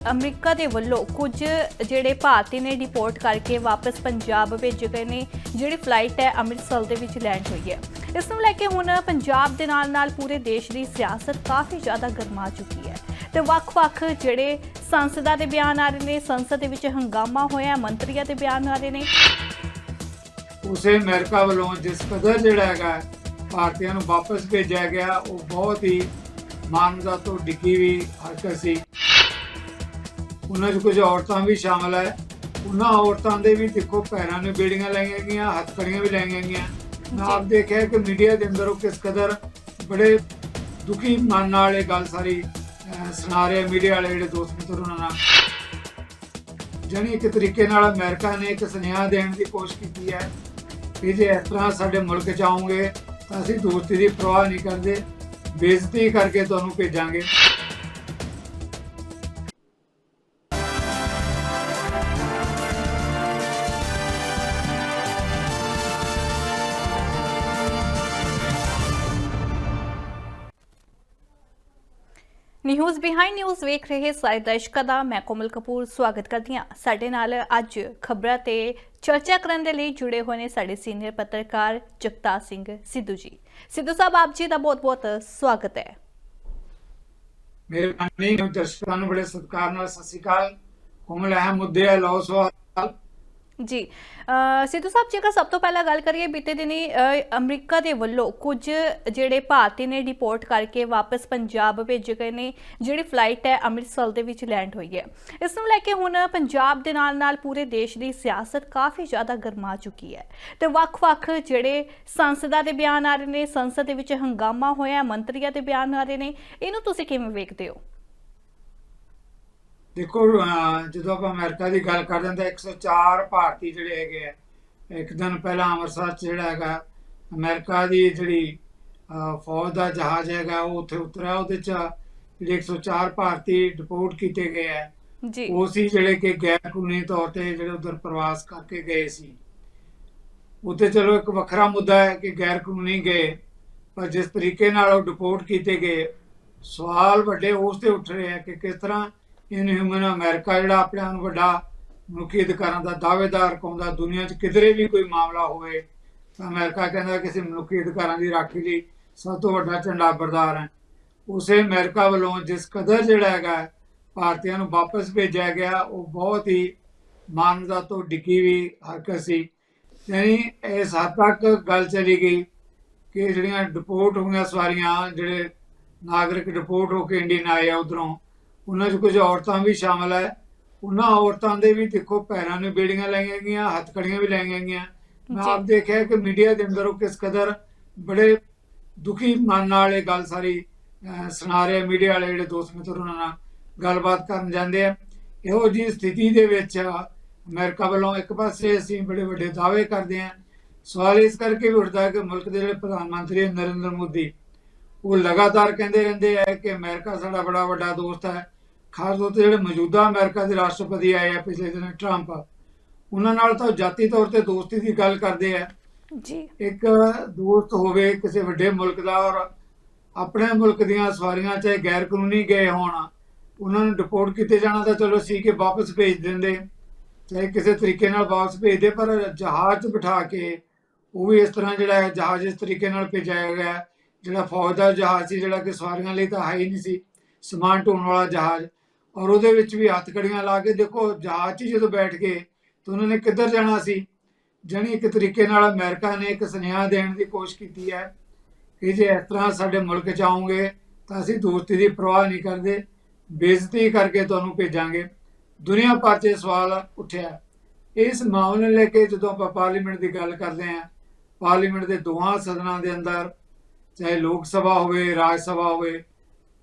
America ਦੇ ਵੱਲੋਂ ਕੁਝ ਜਿਹੜੇ ਭਾਰਤੀ ਨੇ ਡਿਪੋਰਟ ਕਰਕੇ ਵਾਪਸ ਪੰਜਾਬ ਭੇਜੇ ਗਏ ਨੇ, ਜਿਹੜੀ ਫਲਾਈਟ ਹੈ ਅੰਮ੍ਰਿਤਸਰ ਦੇ ਵਿੱਚ ਲੈਂਡ ਹੋਈ ਹੈ। ਇਸ ਨੂੰ ਲੈ ਕੇ ਹੁਣ ਪੰਜਾਬ ਦੇ ਨਾਲ ਨਾਲ ਪੂਰੇ ਦੇਸ਼ ਦੀ ਸਿਆਸਤ ਕਾਫੀ ਜ਼ਿਆਦਾ ਗਰਮਾ ਚੁੱਕੀ ਹੈ। ਤੇ ਵੱਖ-ਵੱਖ ਜਿਹੜੇ ਸੰਸਦਾਂ ਦੇ ਬਿਆਨ ਆ ਰਹੇ ਨੇ, ਸੰਸਦ ਦੇ ਵਿੱਚ ਹੰਗਾਮਾ ਹੋਇਆ, ਮੰਤਰੀਆਂ ਦੇ ਬਿਆਨ ਆ ਰਹੇ ਨੇ। ਉਸੇ ਅਮਰੀਕਾ ਵੱਲੋਂ ਜਿਸ ਕਦਰ ਜਿਹੜਾ ਹੈਗਾ, ਭਾਰਤੀਆਂ ਨੂੰ ਵਾਪਸ ਭੇਜਿਆ ਗਿਆ, ਉਹ ਬਹੁਤ ਹੀ ਮਾਨਵਤਾ ਤੋਂ ਡਿੱਗੀ ਵੀ ਹਰਕਤ ਸੀ। ਉਹਨਾਂ 'ਚ ਕੁਝ ਔਰਤਾਂ ਵੀ ਸ਼ਾਮਲ ਹੈ। ਉਹਨਾਂ ਔਰਤਾਂ ਦੇ ਵੀ ਦੇਖੋ ਪੈਰਾਂ ਨੂੰ ਬੇੜੀਆਂ ਲਾਈਆਂ ਗਈਆਂ ਹੱਥਕੜੀਆਂ ਵੀ ਲਾਈਆਂ ਗਈਆਂ। ਆਪ ਦੇਖਿਆ ਕਿ ਮੀਡੀਆ ਦੇ ਅੰਦਰ ਉਹ ਕਿਸ ਕਦਰ ਬੜੇ ਦੁਖੀ ਮਨ ਨਾਲ ਇਹ ਗੱਲ ਸਾਰੀ ਸੁਣਾ ਰਿਹਾ ਮੀਡੀਆ ਵਾਲੇ ਜਿਹੜੇ ਦੋਸਤ ਮਿੱਤਰ ਉਹਨਾਂ ਨਾਲ। ਜਾਣੀ ਇੱਕ ਤਰੀਕੇ ਨਾਲ ਅਮਰੀਕਾ ਨੇ ਇੱਕ ਸੁਨੇਹਾ ਦੇਣ ਦੀ ਕੋਸ਼ਿਸ਼ ਕੀਤੀ ਹੈ ਕਿ ਜੇ ਇਸ ਤਰ੍ਹਾਂ ਸਾਡੇ ਮੁਲਕ ਚ ਆਉਂਗੇ ਤਾਂ ਅਸੀਂ ਦੋਸਤੀ ਦੀ ਪਰਵਾਹ ਨਹੀਂ ਕਰਦੇ, ਬੇਇੱਜ਼ਤੀ ਕਰਕੇ ਤੁਹਾਨੂੰ ਭੇਜਾਂਗੇ। ਬਿਹਾਈਂਡ ਨਿਊਜ਼ ਵੇਖ ਰਹੇ ਸਾਰੇ ਦਰਸ਼ਕਾਂ ਦਾ ਮੈਂ ਕੋਮਲ ਕਪੂਰ ਸਵਾਗਤ ਕਰਦੀ ਹਾਂ। ਸਾਡੇ ਨਾਲ ਅੱਜ ਖਬਰਾਂ ਤੇ ਚਰਚਾ ਕਰਨ ਦੇ ਲਈ ਜੁੜੇ ਹੋਏ ਨੇ ਸਾਡੇ ਸੀਨੀਅਰ ਪੱਤਰਕਾਰ ਜਗਤਾਰ ਸਿੰਘ ਸਿੱਧੂ ਜੀ। ਸਿੱਧੂ ਸਾਹਿਬ, ਆਪ ਜੀ ਦਾ ਬਹੁਤ-ਬਹੁਤ ਸਵਾਗਤ ਹੈ। ਮੇਰੇ ਮਾਨਨੀ ਦਰਸ਼ਕਾਂ ਨੂੰ ਬੜੇ ਸਤਿਕਾਰ ਨਾਲ ਸਤਿ ਸ਼੍ਰੀ ਅਕਾਲ। ਕੋਮਲ, ਅਹਿਮ ਮੁੱਦੇ ਹੈ ਲਓ ਸਵਾਲ। ਜੀ ਸਿੱਧੂ ਸਾਹਿਬ, ਜੇਕਰ ਸਭ ਤੋਂ ਪਹਿਲਾਂ ਗੱਲ ਕਰੀਏ, ਬੀਤੇ ਦਿਨੀ ਅਮਰੀਕਾ ਦੇ ਵੱਲੋਂ ਕੁਝ ਜਿਹੜੇ ਭਾਰਤੀ ਨੇ ਡਿਪੋਰਟ ਕਰਕੇ ਵਾਪਸ ਪੰਜਾਬ ਭੇਜੇ ਗਏ ਨੇ, ਜਿਹੜੀ ਫਲਾਈਟ ਹੈ ਅੰਮ੍ਰਿਤਸਰ ਦੇ ਵਿੱਚ ਲੈਂਡ ਹੋਈ ਹੈ। ਇਸ ਨੂੰ ਲੈ ਕੇ ਹੁਣ ਪੰਜਾਬ ਦੇ ਨਾਲ ਨਾਲ ਪੂਰੇ ਦੇਸ਼ ਦੀ ਸਿਆਸਤ ਕਾਫੀ ਜ਼ਿਆਦਾ ਗਰਮਾ ਚੁੱਕੀ ਹੈ। ਤੇ ਵੱਖ-ਵੱਖ ਜਿਹੜੇ ਸੰਸਦਾਂ ਦੇ ਬਿਆਨ ਆ ਰਹੇ ਨੇ, ਸੰਸਦ ਦੇ ਵਿੱਚ ਹੰਗਾਮਾ ਹੋਇਆ, ਮੰਤਰੀਆਂ ਦੇ ਬਿਆਨ ਆ ਰਹੇ ਨੇ, ਇਹਨੂੰ ਤੁਸੀਂ ਕਿਵੇਂ ਵੇਖਦੇ ਹੋ? ਦੇਖੋ ਜਦੋਂ ਆਪਾਂ ਅਮਰੀਕਾ ਦੀ ਗੱਲ ਕਰਦੇ ਹਾਂ ਤਾਂ 104 ਭਾਰਤੀ ਜਿਹੜੇ ਹੈਗੇ ਆ ਇੱਕ ਦਿਨ ਪਹਿਲਾਂ ਅੰਮ੍ਰਿਤਸਰ 'ਚ ਜਿਹੜਾ ਹੈਗਾ ਅਮਰੀਕਾ ਦੀ ਜਿਹੜੀ ਫੌਜ ਦਾ ਜਹਾਜ਼ ਹੈਗਾ ਉਹ ਉੱਥੇ ਉਤਰਿਆ। ਉਹਦੇ 'ਚ ਜਿਹੜੇ 104 ਭਾਰਤੀ ਡਿਪੋਰਟ ਕੀਤੇ ਗਏ ਆ ਜੀ। ਉਹ ਸੀ ਜਿਹੜੇ ਕਿ ਗੈਰ ਕਾਨੂੰਨੀ ਤੌਰ ਤੇ ਜਿਹੜੇ ਉਧਰ ਪ੍ਰਵਾਸ ਕਰਕੇ ਗਏ ਸੀ। ਉੱਤੇ ਚਲੋ ਇੱਕ ਵੱਖਰਾ ਮੁੱਦਾ ਹੈ ਕਿ ਗੈਰ ਕਾਨੂੰਨੀ ਗਏ ਪਰ ਜਿਸ ਤਰੀਕੇ ਨਾਲ ਉਹ ਡਿਪੋਰਟ ਕੀਤੇ ਗਏ ਸਵਾਲ ਵੱਡੇ ਉਸ ਤੇ ਉੱਠ ਰਹੇ ਆ ਕਿ ਕਿਸ ਤਰ੍ਹਾਂ ਇਨਹਿਊਮਨ ਅਮਰੀਕਾ ਜਿਹੜਾ ਆਪਣੇ ਆਪ ਨੂੰ ਵੱਡਾ ਮਨੁੱਖੀ ਅਧਿਕਾਰਾਂ ਦਾ ਦਾਅਵੇਦਾਰ ਕੌਂਦਾ ਦੁਨੀਆ 'ਚ ਕਿਧਰੇ ਵੀ ਕੋਈ ਮਾਮਲਾ ਹੋਵੇ, ਤਾਂ ਅਮਰੀਕਾ ਕਹਿੰਦਾ ਕਿਸੇ ਮਨੁੱਖੀ ਅਧਿਕਾਰਾਂ ਦੀ ਰਾਖੀ ਲਈ ਸਭ ਤੋਂ ਵੱਡਾ ਝੰਡਾ ਬਰਦਾਰ ਹੈ। ਉਸੇ ਅਮਰੀਕਾ ਵੱਲੋਂ ਜਿਸ ਕਦਰ ਜਿਹੜਾ ਹੈਗਾ, ਭਾਰਤੀਆਂ ਨੂੰ ਵਾਪਸ ਭੇਜਿਆ ਗਿਆ, ਉਹ ਬਹੁਤ ਹੀ ਮਾਨਵਤਾ ਤੋਂ ਡਿੱਗੀ ਵੀ ਹਰਕਤ ਸੀ। ਯਾਨੀ ਇਸ ਹੱਦ ਤੱਕ ਗੱਲ ਚਲੀ ਗਈ ਕਿ ਜਿਹੜੀਆਂ ਡਿਪੋਰਟ ਹੋਈਆਂ ਸਵਾਰੀਆਂ ਜਿਹੜੇ ਨਾਗਰਿਕ ਡਿਪੋਰਟ ਹੋ ਕੇ ਇੰਡੀਅਨ ਆਏ ਆ ਉਧਰੋਂ ਉਹਨਾਂ 'ਚ ਕੁਝ ਔਰਤਾਂ ਵੀ ਸ਼ਾਮਲ ਹੈ। ਉਹਨਾਂ ਔਰਤਾਂ ਦੇ ਵੀ ਦੇਖੋ ਪੈਰਾਂ ਨੂੰ ਬੇੜੀਆਂ ਲਾਈਆਂ ਗਈਆਂ ਹੱਥਕੜੀਆਂ ਵੀ ਲਾਈਆਂ ਗਈਆਂ। ਮੈਂ। ਆਪ ਦੇਖਿਆ ਕਿ ਮੀਡੀਆ ਦੇ ਅੰਦਰ ਉਹ ਕਿਸ ਕਦਰ ਬੜੇ ਦੁਖੀ ਮਨ ਨਾਲ ਇਹ ਗੱਲ ਸਾਰੀ ਸੁਣਾ ਰਹੇ ਮੀਡੀਆ ਵਾਲੇ ਜਿਹੜੇ ਦੋਸਤ ਮਿੱਤਰ ਉਹਨਾਂ ਨਾਲ ਗੱਲਬਾਤ ਕਰਨ ਜਾਂਦੇ ਆ। ਇਹੋ ਜੀ ਸਥਿਤੀ ਦੇ ਵਿੱਚ ਅਮਰੀਕਾ ਵੱਲੋਂ ਇੱਕ ਪਾਸੇ ਅਸੀਂ ਬੜੇ ਵੱਡੇ ਦਾਅਵੇ ਕਰਦੇ ਆ। ਸਵਾਲ ਇਸ ਕਰਕੇ ਵੀ ਉੱਠਦਾ ਹੈ ਕਿ ਮੁਲਕ ਦੇ ਜਿਹੜੇ ਪ੍ਰਧਾਨ ਮੰਤਰੀ ਨਰਿੰਦਰ ਮੋਦੀ ਉਹ ਲਗਾਤਾਰ ਕਹਿੰਦੇ ਰਹਿੰਦੇ ਆ ਕਿ ਅਮਰੀਕਾ ਸਾਡਾ ਬੜਾ ਵੱਡਾ ਦੋਸਤ ਹੈ। ਖਾਸ ਤੌਰ ਤੇ ਜਿਹੜੇ ਮੌਜੂਦਾ ਅਮਰੀਕਾ ਦੇ ਰਾਸ਼ਟਰਪਤੀ ਆਏ ਆ ਪਿਛਲੇ ਦਿਨ ਟਰੰਪ ਉਹਨਾਂ ਨਾਲ ਤਾਂ ਜਾਤੀ ਤੌਰ ਤੇ ਦੋਸਤੀ ਦੀ ਗੱਲ ਕਰਦੇ ਆ। ਜੀ। ਇੱਕ ਦੋਸਤ ਹੋਵੇ ਕਿਸੇ ਵੱਡੇ ਮੁਲਕ ਦਾ ਔਰ ਆਪਣੇ ਮੁਲਕ ਦੀਆਂ ਸਵਾਰੀਆਂ ਚਾਹੇ ਗੈਰ ਕਾਨੂੰਨੀ ਗਏ ਹੋਣ ਉਹਨਾਂ ਨੂੰ ਡਿਪੋਰਟ ਕੀਤੇ ਜਾਣਾ ਤਾਂ ਚਲੋ ਸੀ ਕਿ ਵਾਪਸ ਭੇਜ ਦਿੰਦੇ ਚਾਹੇ ਕਿਸੇ ਤਰੀਕੇ ਨਾਲ ਵਾਪਸ ਭੇਜਦੇ ਪਰ ਜਹਾਜ਼ 'ਚ ਬਿਠਾ ਕੇ ਉਹ ਵੀ ਇਸ ਤਰ੍ਹਾਂ ਜਿਹੜਾ ਹੈ ਜਹਾਜ਼ ਇਸ ਤਰੀਕੇ ਨਾਲ ਭੇਜਿਆ ਗਿਆ ਜਿਹੜਾ ਫੌਜ ਦਾ ਜਹਾਜ਼ ਸੀ ਜਿਹੜਾ ਕਿ ਸਵਾਰੀਆਂ ਲਈ ਤਾਂ ਹੈ ਹੀ ਨਹੀਂ ਸੀ ਸਮਾਨ ਢੋਣ ਵਾਲਾ ਜਹਾਜ਼। ਔਰ ਉਹਦੇ ਵਿੱਚ ਵੀ ਹੱਥਕੜੀਆਂ ਲਾ ਕੇ ਦੇਖੋ ਜਹਾਜ਼ 'ਚ ਜਦੋਂ ਬੈਠ ਗਏ ਤਾਂ ਉਹਨਾਂ ਨੇ ਕਿੱਧਰ ਜਾਣਾ ਸੀ, ਜਾਣੀ ਇੱਕ ਤਰੀਕੇ ਨਾਲ ਅਮਰੀਕਾ ਨੇ ਇੱਕ ਸੁਨੇਹਾ ਦੇਣ ਦੀ ਕੋਸ਼ਿਸ਼ ਕੀਤੀ ਹੈ ਕਿ ਜੇ ਇਸ ਤਰ੍ਹਾਂ ਸਾਡੇ ਮੁਲਕ ਚ ਆਉਂਗੇ ਤਾਂ ਅਸੀਂ ਦੋਸਤੀ ਦੀ ਪਰਵਾਹ ਨਹੀਂ ਕਰਦੇ, ਬੇਇੱਜ਼ਤੀ ਕਰਕੇ ਤੁਹਾਨੂੰ ਭੇਜਾਂਗੇ। ਦੁਨੀਆ ਭਰ 'ਚ ਇਹ ਸਵਾਲ ਉੱਠਿਆ। ਇਸ ਮਾਮਲੇ ਨੂੰ ਲੈ ਕੇ ਜਦੋਂ ਆਪਾਂ ਪਾਰਲੀਮੈਂਟ ਦੀ ਗੱਲ ਕਰਦੇ ਹਾਂ, ਪਾਰਲੀਮੈਂਟ ਦੇ ਦੋਹਾਂ ਸਦਨਾਂ ਦੇ ਅੰਦਰ, ਚਾਹੇ ਲੋਕ ਸਭਾ ਹੋਵੇ, ਰਾਜ ਸਭਾ ਹੋਵੇ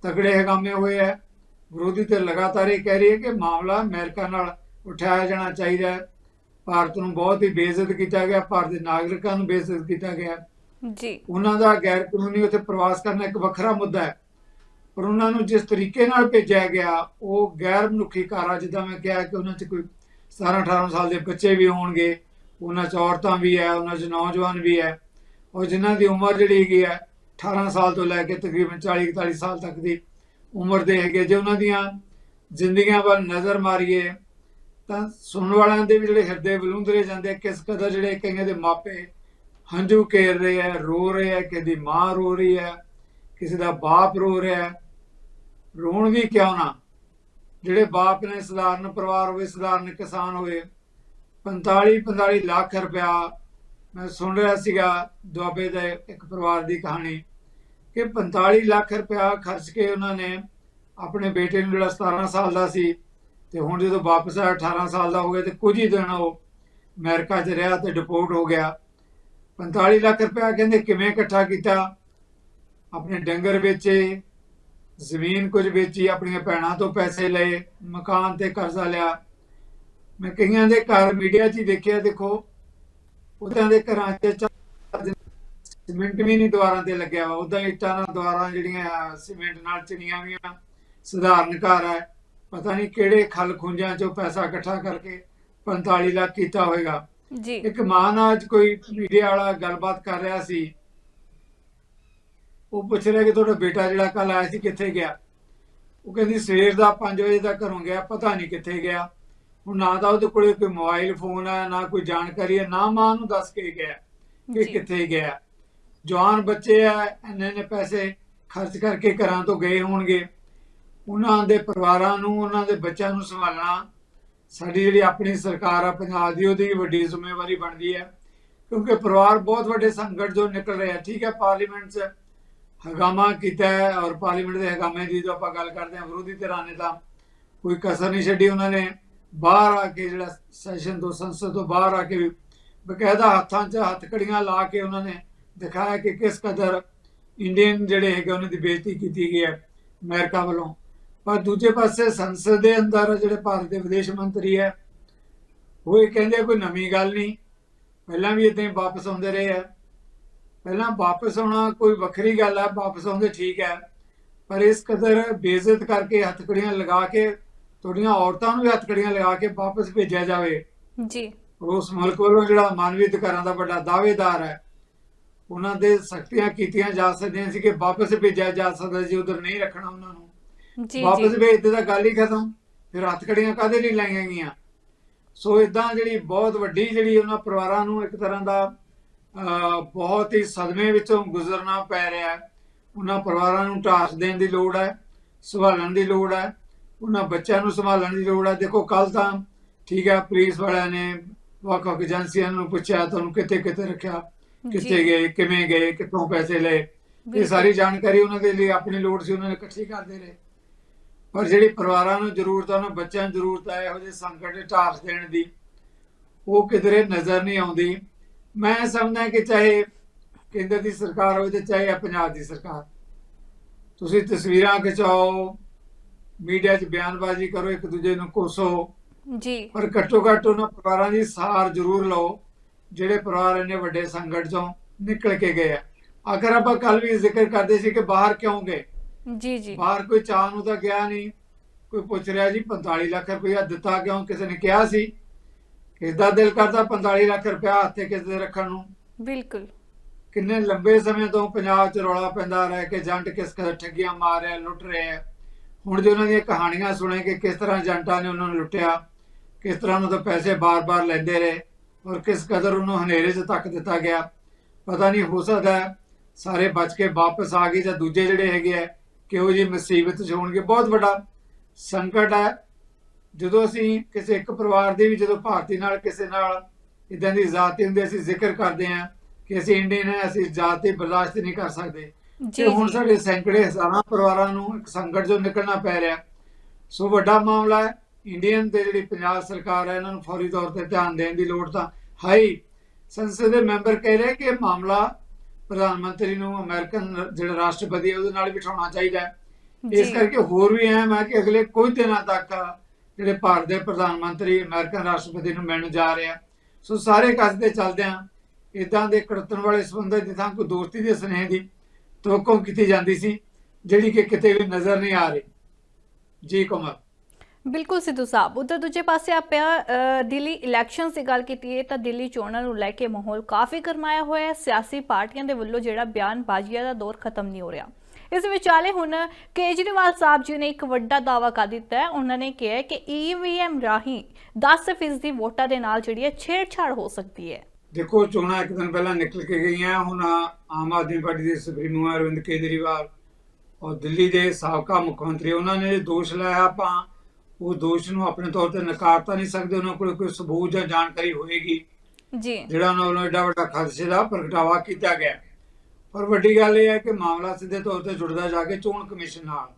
ਤਗੜੇ ਹਗਾਮੇ ਹੋਏ ਹੈ ਵਿਰੋਧੀ ਤੇ ਲਗਾਤਾਰ ਇਹ ਕਹਿ ਰਹੀ ਹੈ ਕਿ ਮਾਮਲਾ ਅਮਰੀਕਾ ਨਾਲ ਉਠਾਇਆ ਜਾਣਾ ਚਾਹੀਦਾ ਹੈ। ਭਾਰਤ ਨੂੰ ਬਹੁਤ ਹੀ ਬੇਇੱਜ਼ਤ ਕੀਤਾ ਗਿਆ ਭਾਰਤ ਦੇ ਨਾਗਰਿਕਾਂ ਨੂੰ ਬੇਇੱਜ਼ਤ ਕੀਤਾ ਗਿਆ। ਜੀ। ਉਹਨਾਂ ਦਾ ਗੈਰ ਕਾਨੂੰਨੀ ਉੱਥੇ ਪ੍ਰਵਾਸ ਕਰਨਾ ਇੱਕ ਵੱਖਰਾ ਮੁੱਦਾ ਹੈ। ਪਰ ਉਹਨਾਂ ਨੂੰ ਜਿਸ ਤਰੀਕੇ ਨਾਲ ਭੇਜਿਆ ਗਿਆ ਉਹ ਗੈਰ ਮਨੁੱਖੀ ਕਾਰਾ ਜਿੱਦਾਂ ਮੈਂ ਕਿਹਾ ਕਿ ਉਹਨਾਂ 'ਚ ਕੋਈ 17 18 ਸਾਲ ਦੇ ਬੱਚੇ ਵੀ ਹੋਣਗੇ ਉਹਨਾਂ 'ਚ ਔਰਤਾਂ ਵੀ ਹੈ ਉਹਨਾਂ 'ਚ ਨੌਜਵਾਨ ਵੀ ਹੈ ਔਰ ਜਿਨ੍ਹਾਂ ਦੀ ਉਮਰ ਜਿਹੜੀ ਹੈਗੀ ਹੈ 18 ਸਾਲ ਤੋਂ ਲੈ ਕੇ ਤਕਰੀਬਨ 40 41 ਸਾਲ ਤੱਕ ਦੀ ਉਮਰ ਦੇ ਹੈਗੇ ਜੇ ਉਹਨਾਂ ਦੀਆਂ ਜ਼ਿੰਦਗੀਆਂ ਵੱਲ ਨਜ਼ਰ ਮਾਰੀਏ, ਤਾਂ ਸੁਣਨ ਵਾਲਿਆਂ ਦੇ ਵੀ ਜਿਹੜੇ ਹਿਰਦੇ ਬਲੂੰਦਰੇ ਜਾਂਦੇ ਕਿਸ ਕਦਰ ਜਿਹੜੇ ਕਈਆਂ ਦੇ ਮਾਪੇ ਹੰਝੂ ਕੇਰ ਰਹੇ ਆ, ਰੋ ਰਹੇ ਆ, ਕਿਸੇ ਦੀ ਮਾਂ ਰੋ ਰਹੀ ਹੈ ਕਿਸੇ ਦਾ ਬਾਪ ਰੋ ਰਿਹਾ ਰੋਣ ਵੀ ਕਿਉਂ ਨਾ? ਜਿਹੜੇ ਬਾਪ ਨੇ ਸਧਾਰਨ ਪਰਿਵਾਰ ਹੋਵੇ, ਸਧਾਰਨ ਕਿਸਾਨ ਹੋਏ 45 45 ਲੱਖ ਰੁਪਇਆ ਮੈਂ ਸੁਣ ਰਿਹਾ ਸੀਗਾ ਦੁਆਬੇ ਦੇ ਇੱਕ ਪਰਿਵਾਰ ਦੀ ਕਹਾਣੀ। ਕਿ 45 ਲੱਖ ਰੁਪਇਆ ਖਰਚ ਕੇ ਉਹਨਾਂ ਨੇ ਆਪਣੇ ਬੇਟੇ ਨੂੰ ਜਿਹੜਾ 17 ਸਾਲ ਦਾ ਸੀ ਤੇ ਹੁਣ ਜਦੋਂ ਵਾਪਸ ਆਇਆ 18 ਸਾਲ ਦਾ ਹੋ ਗਿਆ ਤੇ ਕੁਝ ਹੀ ਦਿਨ ਉਹ ਅਮਰੀਕਾ 'ਚ ਰਿਹਾ ਤੇ ਡਿਪੋਰਟ ਹੋ ਗਿਆ। 45 ਲੱਖ ਰੁਪਇਆ ਕਹਿੰਦੇ ਕਿਵੇਂ ਇਕੱਠਾ ਕੀਤਾ? ਆਪਣੇ ਡੰਗਰ ਵੇਚੇ, ਜ਼ਮੀਨ ਕੁਝ ਵੇਚੀ, ਆਪਣੀਆਂ ਭੈਣਾਂ ਤੋਂ ਪੈਸੇ ਲਏ, ਮਕਾਨ ਤੇ ਕਰਜ਼ਾ ਲਿਆ। ਮੈਂ ਕਈਆਂ ਦੇ ਘਰ ਮੀਡੀਆ 'ਚ ਹੀ ਦੇਖਿਆ ਦੇਖੋ ਉਹਨਾਂ ਦੇ ਘਰਾਂ 'ਚ ਸੀਮੈਂਟ ਵੀ ਨਹੀਂ ਦੁਆਰਾਂ ਤੇ ਲੱਗਿਆ ਵਾ ਉਦਾਂ ਇੱਟਾਂ ਨਾਲ ਦੁਆਰਾਂ ਜਿਹੜੀਆਂ ਸੀਮੈਂਟ ਨਾਲ ਚਿਣੀਆਂ ਵੀਆਂ ਸਧਾਰਨ ਘਰ ਹੈ ਪਤਾ ਨਹੀਂ ਕਿਹੜੇ ਖਲ ਖੁੰਝਾਂ 'ਚੋਂ ਪੈਸਾ ਇਕੱਠਾ ਕਰਕੇ 45 ਲੱਖ ਕੀਤਾ ਹੋਵੇਗਾ ਜੀ। ਇੱਕ ਮਾਂ ਨਾਲ ਅੱਜ ਕੋਈ ਮੀਡੀਆ ਵਾਲਾ ਗੱਲਬਾਤ ਕਰ ਰਿਹਾ ਸੀ। ਉਹ ਪੁੱਛ ਰਿਹਾ ਕਿ ਤੁਹਾਡਾ ਬੇਟਾ ਜਿਹੜਾ ਕੱਲ ਆਇਆ ਸੀ ਕਿੱਥੇ ਗਿਆ? ਉਹ ਕਹਿੰਦੀ ਸਵੇਰ ਦਾ 5 ਵਜੇ ਤੱਕ ਘਰੋਂ ਗਿਆ ਪਤਾ ਨਹੀਂ ਕਿੱਥੇ ਗਿਆ। ਹੁਣ ਨਾ ਤਾਂ ਉਹਦੇ ਕੋਲੇ ਕੋਈ ਮੋਬਾਈਲ ਫੋਨ ਹੈ ਨਾ ਕੋਈ ਜਾਣਕਾਰੀ ਹੈ ਨਾ ਮਾਂ ਨੂੰ ਦੱਸ ਕੇ ਗਿਆ ਕਿ। ਕਿੱਥੇ ਗਿਆ। ਜਵਾਨ ਬੱਚੇ ਆ, ਇੰਨੇ ਨੇ ਪੈਸੇ ਖਰਚ ਕਰਕੇ ਘਰਾਂ ਤੋਂ ਗਏ ਹੋਣਗੇ। ਉਹਨਾਂ ਦੇ ਪਰਿਵਾਰਾਂ ਨੂੰ, ਉਹਨਾਂ ਦੇ ਬੱਚਿਆਂ ਨੂੰ ਸੰਭਾਲਣਾ ਸਾਡੀ ਜਿਹੜੀ ਆਪਣੀ ਸਰਕਾਰ ਆ, ਪੰਜਾਬ ਦੀ, ਉਹਦੀ ਵੱਡੀ ਜ਼ਿੰਮੇਵਾਰੀ ਬਣਦੀ ਹੈ। ਕਿਉਂਕਿ ਪਰਿਵਾਰ ਬਹੁਤ ਵੱਡੇ ਸੰਕਟ ਜੋ ਨਿਕਲ ਰਿਹਾ, ਠੀਕ ਹੈ, ਪਾਰਲੀਮੈਂਟ 'ਚ ਹਗਾਮਾ ਕੀਤਾ ਹੈ ਔਰ ਪਾਰਲੀਮੈਂਟ ਦੇ ਹਗਾਮੇ ਦੀ ਜੋ ਆਪਾਂ ਗੱਲ ਕਰਦੇ ਹਾਂ ਵਿਰੋਧੀ ਧਿਰਾਂ ਨੇ ਤਾਂ ਕੋਈ ਕਸਰ ਨਹੀਂ ਛੱਡੀ ਉਹਨਾਂ ਨੇ। ਬਾਹਰ ਆ ਕੇ ਜਿਹੜਾ ਸੈਸ਼ਨ ਤੋਂ, ਸੰਸਦ ਤੋਂ ਬਾਹਰ ਆ ਕੇ ਬਕਾਇਦਾ ਹੱਥਾਂ 'ਚ ਹੱਥਕੜੀਆਂ ਲਾ ਕੇ ਉਹਨਾਂ ਨੇ ਦਿਖਾਇਆ ਕਿ ਕਿਸ ਕਦਰ ਇੰਡੀਅਨ ਜਿਹੜੇ ਹੈਗੇ ਉਹਨਾਂ ਦੀ ਬੇਇੱਜ਼ਤੀ ਕੀਤੀ ਗਈ ਹੈ ਅਮਰੀਕਾ ਵੱਲੋਂ। ਪਰ ਦੂਜੇ ਪਾਸੇ ਸੰਸਦ ਦੇ ਅੰਦਰ ਜਿਹੜੇ ਭਾਰਤ ਦੇ ਵਿਦੇਸ਼ ਮੰਤਰੀ ਹੈ ਉਹ ਇਹ ਕਹਿੰਦੇ ਕੋਈ ਨਵੀਂ ਗੱਲ ਨਹੀਂ। ਪਹਿਲਾਂ ਵੀ ਇਦਾਂ ਹੀ ਵਾਪਸ ਆਉਂਦੇ ਰਹੇ ਆ। ਪਹਿਲਾਂ ਵਾਪਸ ਆਉਣਾ ਕੋਈ ਵੱਖਰੀ ਗੱਲ ਹੈ ਵਾਪਸ ਆਉਂਦੇ ਠੀਕ ਹੈ। ਪਰ ਇਸ ਕਦਰ ਬੇਇੱਜ਼ਤ ਕਰਕੇ ਹੱਥਕੜੀਆਂ ਲਗਾ ਕੇ ਤੁਹਾਡੀਆਂ ਔਰਤਾਂ ਨੂੰ ਵੀ ਹੱਥਕੜੀਆਂ ਲਗਾ ਕੇ ਵਾਪਸ ਭੇਜਿਆ ਜਾਵੇ। ਜੀ। ਉਸ ਮੁਲਕ ਵੱਲੋਂ ਜਿਹੜਾ ਮਾਨਵੀ ਅਧਿਕਾਰਾਂ ਦਾ ਵੱਡਾ ਦਾਅਵੇਦਾਰ ਹੈ ਉਹਨਾਂ ਦੇ ਸਖਤੀਆਂ ਕੀਤੀਆਂ ਜਾ ਸਕਦੀਆਂ ਸੀ ਕਿ ਵਾਪਸ ਭੇਜਿਆ ਜਾ ਸਕਦਾ ਜੀ ਉਧਰ ਨਹੀਂ ਰੱਖਣਾ ਉਹਨਾਂ ਨੂੰ। ਜੀ ਵਾਪਸ ਭੇਜਦੇ ਤਾਂ ਗੱਲ ਹੀ ਖਤਮ। ਫਿਰ ਹੱਥਕੜੀਆਂ ਕਾਹਦੇ ਲਈ ਲਾਈਆਂ ਗਈਆਂ? ਸੋ ਇਦਾਂ ਜਿਹੜੀ ਬਹੁਤ ਵੱਡੀ ਜਿਹੜੀ ਉਹਨਾਂ ਪਰਿਵਾਰਾਂ ਨੂੰ ਇੱਕ ਤਰ੍ਹਾਂ ਦਾ ਬਹੁਤ ਹੀ ਸਦਮੇ ਵਿੱਚੋਂ ਗੁਜ਼ਰਨਾ ਪੈ ਰਿਹਾ ਹੈ। ਉਹਨਾਂ ਪਰਿਵਾਰਾਂ ਨੂੰ ਢਾਸ ਦੇਣ ਦੀ ਲੋੜ ਹੈ ਸੰਭਾਲਣ ਦੀ ਲੋੜ ਹੈ। ਉਹਨਾਂ ਬੱਚਿਆਂ ਨੂੰ ਸੰਭਾਲਣ ਦੀ ਲੋੜ ਹੈ। ਦੇਖੋ ਕੱਲ ਤਾਂ ਠੀਕ ਹੈ ਪੁਲਿਸ ਵਾਲਿਆਂ ਨੇ ਵੱਖ-ਵੱਖ ਏਜੰਸੀਆਂ ਨੂੰ ਪੁੱਛਿਆ ਤੁਹਾਨੂੰ ਕਿੱਥੇ ਕਿੱਥੇ ਰੱਖਿਆ। ਕਿੱਥੇ ਗਏ ਕਿਵੇਂ ਗਏ ਕਿੱਥੋਂ ਪੈਸੇ ਲਏ? ਇਹ। ਸਾਰੀ ਜਾਣਕਾਰੀ ਉਹਨਾਂ ਦੇ ਲਈ ਆਪਣੀ ਲੋੜ ਸੀ ਉਹਨਾਂ ਨੇ ਇਕੱਠੀ ਕਰਦੇ ਰਹੇ। ਪਰ ਜਿਹੜੀ ਪਰਿਵਾਰਾਂ ਨੂੰ ਜ਼ਰੂਰਤ ਆ ਉਹਨਾਂ ਬੱਚਿਆਂ ਨੂੰ ਜ਼ਰੂਰਤ ਆ ਇਹੋ ਜਿਹੇ ਸੰਕਟ ਦੇ ਢਾਸ ਦੇਣ ਦੀ ਉਹ ਕਿਧਰੇ ਨਜ਼ਰ ਨਹੀਂ ਆਉਂਦੀ। ਮੈਂ ਸਮਝਦਾ ਕਿ ਚਾਹੇ ਕੇਂਦਰ ਦੀ ਸਰਕਾਰ ਹੋਵੇ ਤੇ ਚਾਹੇ ਪੰਜਾਬ ਦੀ ਸਰਕਾਰ। ਤੁਸੀਂ ਤਸਵੀਰਾਂ ਖਿਚਾਓ ਮੀਡੀਆ 'ਚ ਬਿਆਨਬਾਜ਼ੀ ਕਰੋ ਇੱਕ ਦੂਜੇ ਨੂੰ ਕੋਸੋ। ਜੀ। ਪਰ ਘੱਟੋ ਘੱਟ ਉਹਨਾਂ ਪਰਿਵਾਰਾਂ ਦੀ ਸਾਰ ਜ਼ਰੂਰ ਲਓ। ਜਿਹੜੇ ਪਰਿਵਾਰ ਇੰਨੇ ਵੱਡੇ ਸੰਕਟ ਚੋਂ ਨਿਕਲ ਕੇ ਗਏ ਆ। ਆਖਰ ਆਪਾਂ ਕੱਲ ਵੀ ਜ਼ਿਕਰ ਕਰਦੇ ਸੀ ਕਿ ਬਾਹਰ ਕਿਉਂ ਗਏ? ਜੀ ਜੀ। ਬਾਹਰ ਕੋਈ ਚਾਹ ਨੂੰ ਤਾਂ ਗਿਆ ਨਹੀਂ ਕੋਈ ਪੁੱਛ ਰਿਹਾ ਜੀ 45 ਲੱਖ ਰੁਪਇਆ ਦਿੱਤਾ ਕਿਉਂ? ਕਿਸੇ ਨੇ ਕਿਹਾ ਸੀ? ਕਿਸ ਦਾ ਦਿਲ ਕਰਦਾ 45 ਲੱਖ ਰੁਪਇਆ ਹੱਥੇ ਕਿਸੇ ਦੇ ਰੱਖਣ ਨੂੰ? ਬਿਲਕੁਲ। ਕਿੰਨੇ ਲੰਬੇ ਸਮੇਂ ਤੋਂ ਪੰਜਾਬ 'ਚ ਰੌਲਾ ਪੈਂਦਾ ਰਿਹਾ ਕਿ ਜੰਟ ਕਿਸ ਕਦਰ ਠੱਗੀਆਂ ਮਾਰ ਰਿਹਾ ਲੁੱਟ ਰਿਹਾ ਹੁਣ ਜੇ ਉਹਨਾਂ ਦੀਆਂ ਕਹਾਣੀਆਂ ਸੁਣੇ ਕਿ ਕਿਸ ਤਰ੍ਹਾਂ ਜੰਟਾਂ ਨੇ ਉਹਨਾਂ ਨੂੰ ਲੁੱਟਿਆ ਕਿਸ ਤਰ੍ਹਾਂ ਉਹਨਾਂ ਤੋਂ ਪੈਸੇ ਬਾਰ-ਬਾਰ ਲੈਂਦੇ ਰਹੇ ਔਰ ਕਿਸ ਕਦਰ ਉਹਨੂੰ ਹਨੇਰੇ 'ਚ ਤੱਕ ਦਿੱਤਾ ਗਿਆ। ਪਤਾ ਨਹੀਂ ਹੋ ਸਕਦਾ ਸਾਰੇ ਬਚ ਕੇ ਵਾਪਸ ਆ ਗਏ ਜਾਂ ਦੂਜੇ ਜਿਹੜੇ ਹੈਗੇ ਆ ਕਿਹੋ ਜਿਹੀ ਮੁਸੀਬਤ 'ਚ ਹੋਣਗੇ। ਬਹੁਤ ਵੱਡਾ ਸੰਕਟ ਹੈ। ਜਦੋਂ ਅਸੀਂ ਕਿਸੇ ਇੱਕ ਪਰਿਵਾਰ ਦੇ ਵੀ ਜਦੋਂ ਭਾਰਤੀ ਨਾਲ ਕਿਸੇ ਨਾਲ ਇਦਾਂ ਦੀ ਜ਼ਾਤੀ ਹੁੰਦੀ ਅਸੀਂ ਜ਼ਿਕਰ ਕਰਦੇ ਹਾਂ ਕਿ ਅਸੀਂ ਇੰਡੀਅਨ ਹੈ ਅਸੀਂ ਜਾਤੀ ਬਰਦਾਸ਼ਤ ਨਹੀਂ ਕਰ ਸਕਦੇ। ਜੀ ਤੇ ਹੁਣ ਜੀ ਸਾਡੇ ਸੈਂਕੜੇ ਹਜ਼ਾਰਾਂ ਪਰਿਵਾਰਾਂ ਨੂੰ ਇੱਕ ਸੰਕਟ ਚੋਂ ਨਿਕਲਣਾ ਪੈ ਰਿਹਾ। ਸੋ ਵੱਡਾ ਮਾਮਲਾ ਹੈ। ਇੰਡੀਅਨ ਤੇ ਜਿਹੜੀ ਪੰਜਾਬ ਸਰਕਾਰ ਹੈ ਇਹਨਾਂ ਨੂੰ ਫੌਰੀ ਤੌਰ ਤੇ ਧਿਆਨ ਦੇਣ ਦੀ ਲੋੜ ਤਾਂ ਹੈ ਸੰਸਦ ਦੇ ਮੈਂਬਰ ਕਹਿ ਰਹੇ ਕਿ ਮਾਮਲਾ ਪ੍ਰਧਾਨ ਮੰਤਰੀ ਨੂੰ ਅਮਰੀਕਨ ਜਿਹੜਾ ਰਾਸ਼ਟਰਪਤੀ ਹੈ ਉਹਦੇ ਨਾਲ ਬਿਠਾਉਣਾ ਚਾਹੀਦਾ ਹੈ। ਇਸ ਕਰਕੇ ਹੋਰ ਵੀ ਅਹਿਮ ਹੈ ਕਿ ਅਗਲੇ ਕੁਝ ਦਿਨਾਂ ਤੱਕ ਜਿਹੜੇ ਭਾਰਤ ਦੇ ਪ੍ਰਧਾਨ ਮੰਤਰੀ ਅਮਰੀਕਨ ਰਾਸ਼ਟਰਪਤੀ ਨੂੰ ਮਿਲਣ ਜਾ ਰਹੇ ਆ। ਸੋ ਸਾਰੇ ਕਸਦੇ ਚੱਲਦੇ ਆ ਇਦਾਂ ਦੇ ਕੜਤਣ ਵਾਲੇ ਸੰਬੰਧਾਂ ਦੀ ਥਾਂ ਕੋਈ ਦੋਸਤੀ ਦੇ ਸਨੇਹ ਦੀ ਤੋਕੋ ਕੀਤੀ ਜਾਂਦੀ ਸੀ ਜਿਹੜੀ ਕਿ ਕਿਤੇ ਵੀ ਨਜ਼ਰ ਨਹੀਂ ਆ ਰਹੀ। ਜੀ ਕੁਮਾਰ ਬਿਲਕੁਲ ਸਿੱਧੂ ਸਾਹਿਬ, ਉਧਰ ਦੂਜੇ ਪਾਸੇ ਆਪਾਂ ਦਿੱਲੀ ਇਲੈਕਸ਼ਨਸ ਦੀ ਗੱਲ ਕੀਤੀ ਹੈ ਤਾਂ ਦਿੱਲੀ ਚੋਣਾਂ ਨੂੰ ਲੈ ਕੇ ਮਾਹੌਲ ਕਾਫੀ ਗਰਮਾਇਆ ਹੋਇਆ ਹੈ। ਸਿਆਸੀ ਪਾਰਟੀਆਂ ਦੇ ਵੱਲੋਂ ਜਿਹੜਾ ਬਿਆਨਬਾਜ਼ੀਆਂ ਦਾ ਦੌਰ ਖਤਮ ਨਹੀਂ ਹੋ ਰਿਹਾ। ਇਸ ਵਿਚਾਲੇ ਹੁਣ ਕੇਜਰੀਵਾਲ ਸਾਹਿਬ ਜੀ ਨੇ ਇੱਕ ਵੱਡਾ ਦਾਅਵਾ ਕਰ ਦਿੱਤਾ ਹੈ। ਉਹਨਾਂ ਨੇ ਕਿਹਾ ਕਿ ਈਵੀਐਮ ਰਾਹੀਂ 10% ਦੀ ਵੋਟਾਂ ਦੇ ਨਾਲ ਜਿਹੜੀ ਹੈ ਛੇੜਛਾੜ ਹੋ ਸਕਦੀ ਹੈ। ਦੇਖੋ, ਚੋਣਾਂ ਇੱਕ ਦਿਨ ਪਹਿਲਾਂ ਨਿਕਲ ਕੇ ਗਈਆਂ। ਹੁਣ ਆਮ ਆਦਮੀ ਪਾਰਟੀ ਦੇ ਸੁਪਰੀਮੋ ਅਰਵਿੰਦ ਕੇਜਰੀਵਾਲ ਔਰ ਦਿੱਲੀ ਦੇ ਸਾਬਕਾ ਮੁੱਖ ਮੰਤਰੀ, ਉਹਨਾਂ ਨੇ ਦੋਸ਼ ਲਾਇਆ ਆਪਾਂ ਉਹ ਦੋਸ਼ ਨੂੰ ਆਪਣੇ ਤੌਰ ਤੇ ਨਕਾਰ ਤਾਂ ਨਹੀਂ ਸਕਦੇ ਉਹਨਾਂ ਕੋਲ ਕੋਈ ਸਬੂਤ ਜਾਂ ਜਾਣਕਾਰੀ ਹੋਏਗੀ। ਜੀ। ਜਿਹੜਾ ਉਹਨਾਂ ਵੱਲੋਂ ਐਡਾ ਵੱਡਾ ਖਦਸ਼ੇ ਦਾ ਪ੍ਰਗਟਾਵਾ ਕੀਤਾ ਗਿਆ। ਪਰ ਵੱਡੀ ਗੱਲ ਇਹ ਹੈ ਕਿ ਮਾਮਲਾ ਸਿੱਧੇ ਤੌਰ ਤੇ ਜੁੜਦਾ ਜਾ ਕੇ ਚੋਣ ਕਮਿਸ਼ਨ ਨਾਲ।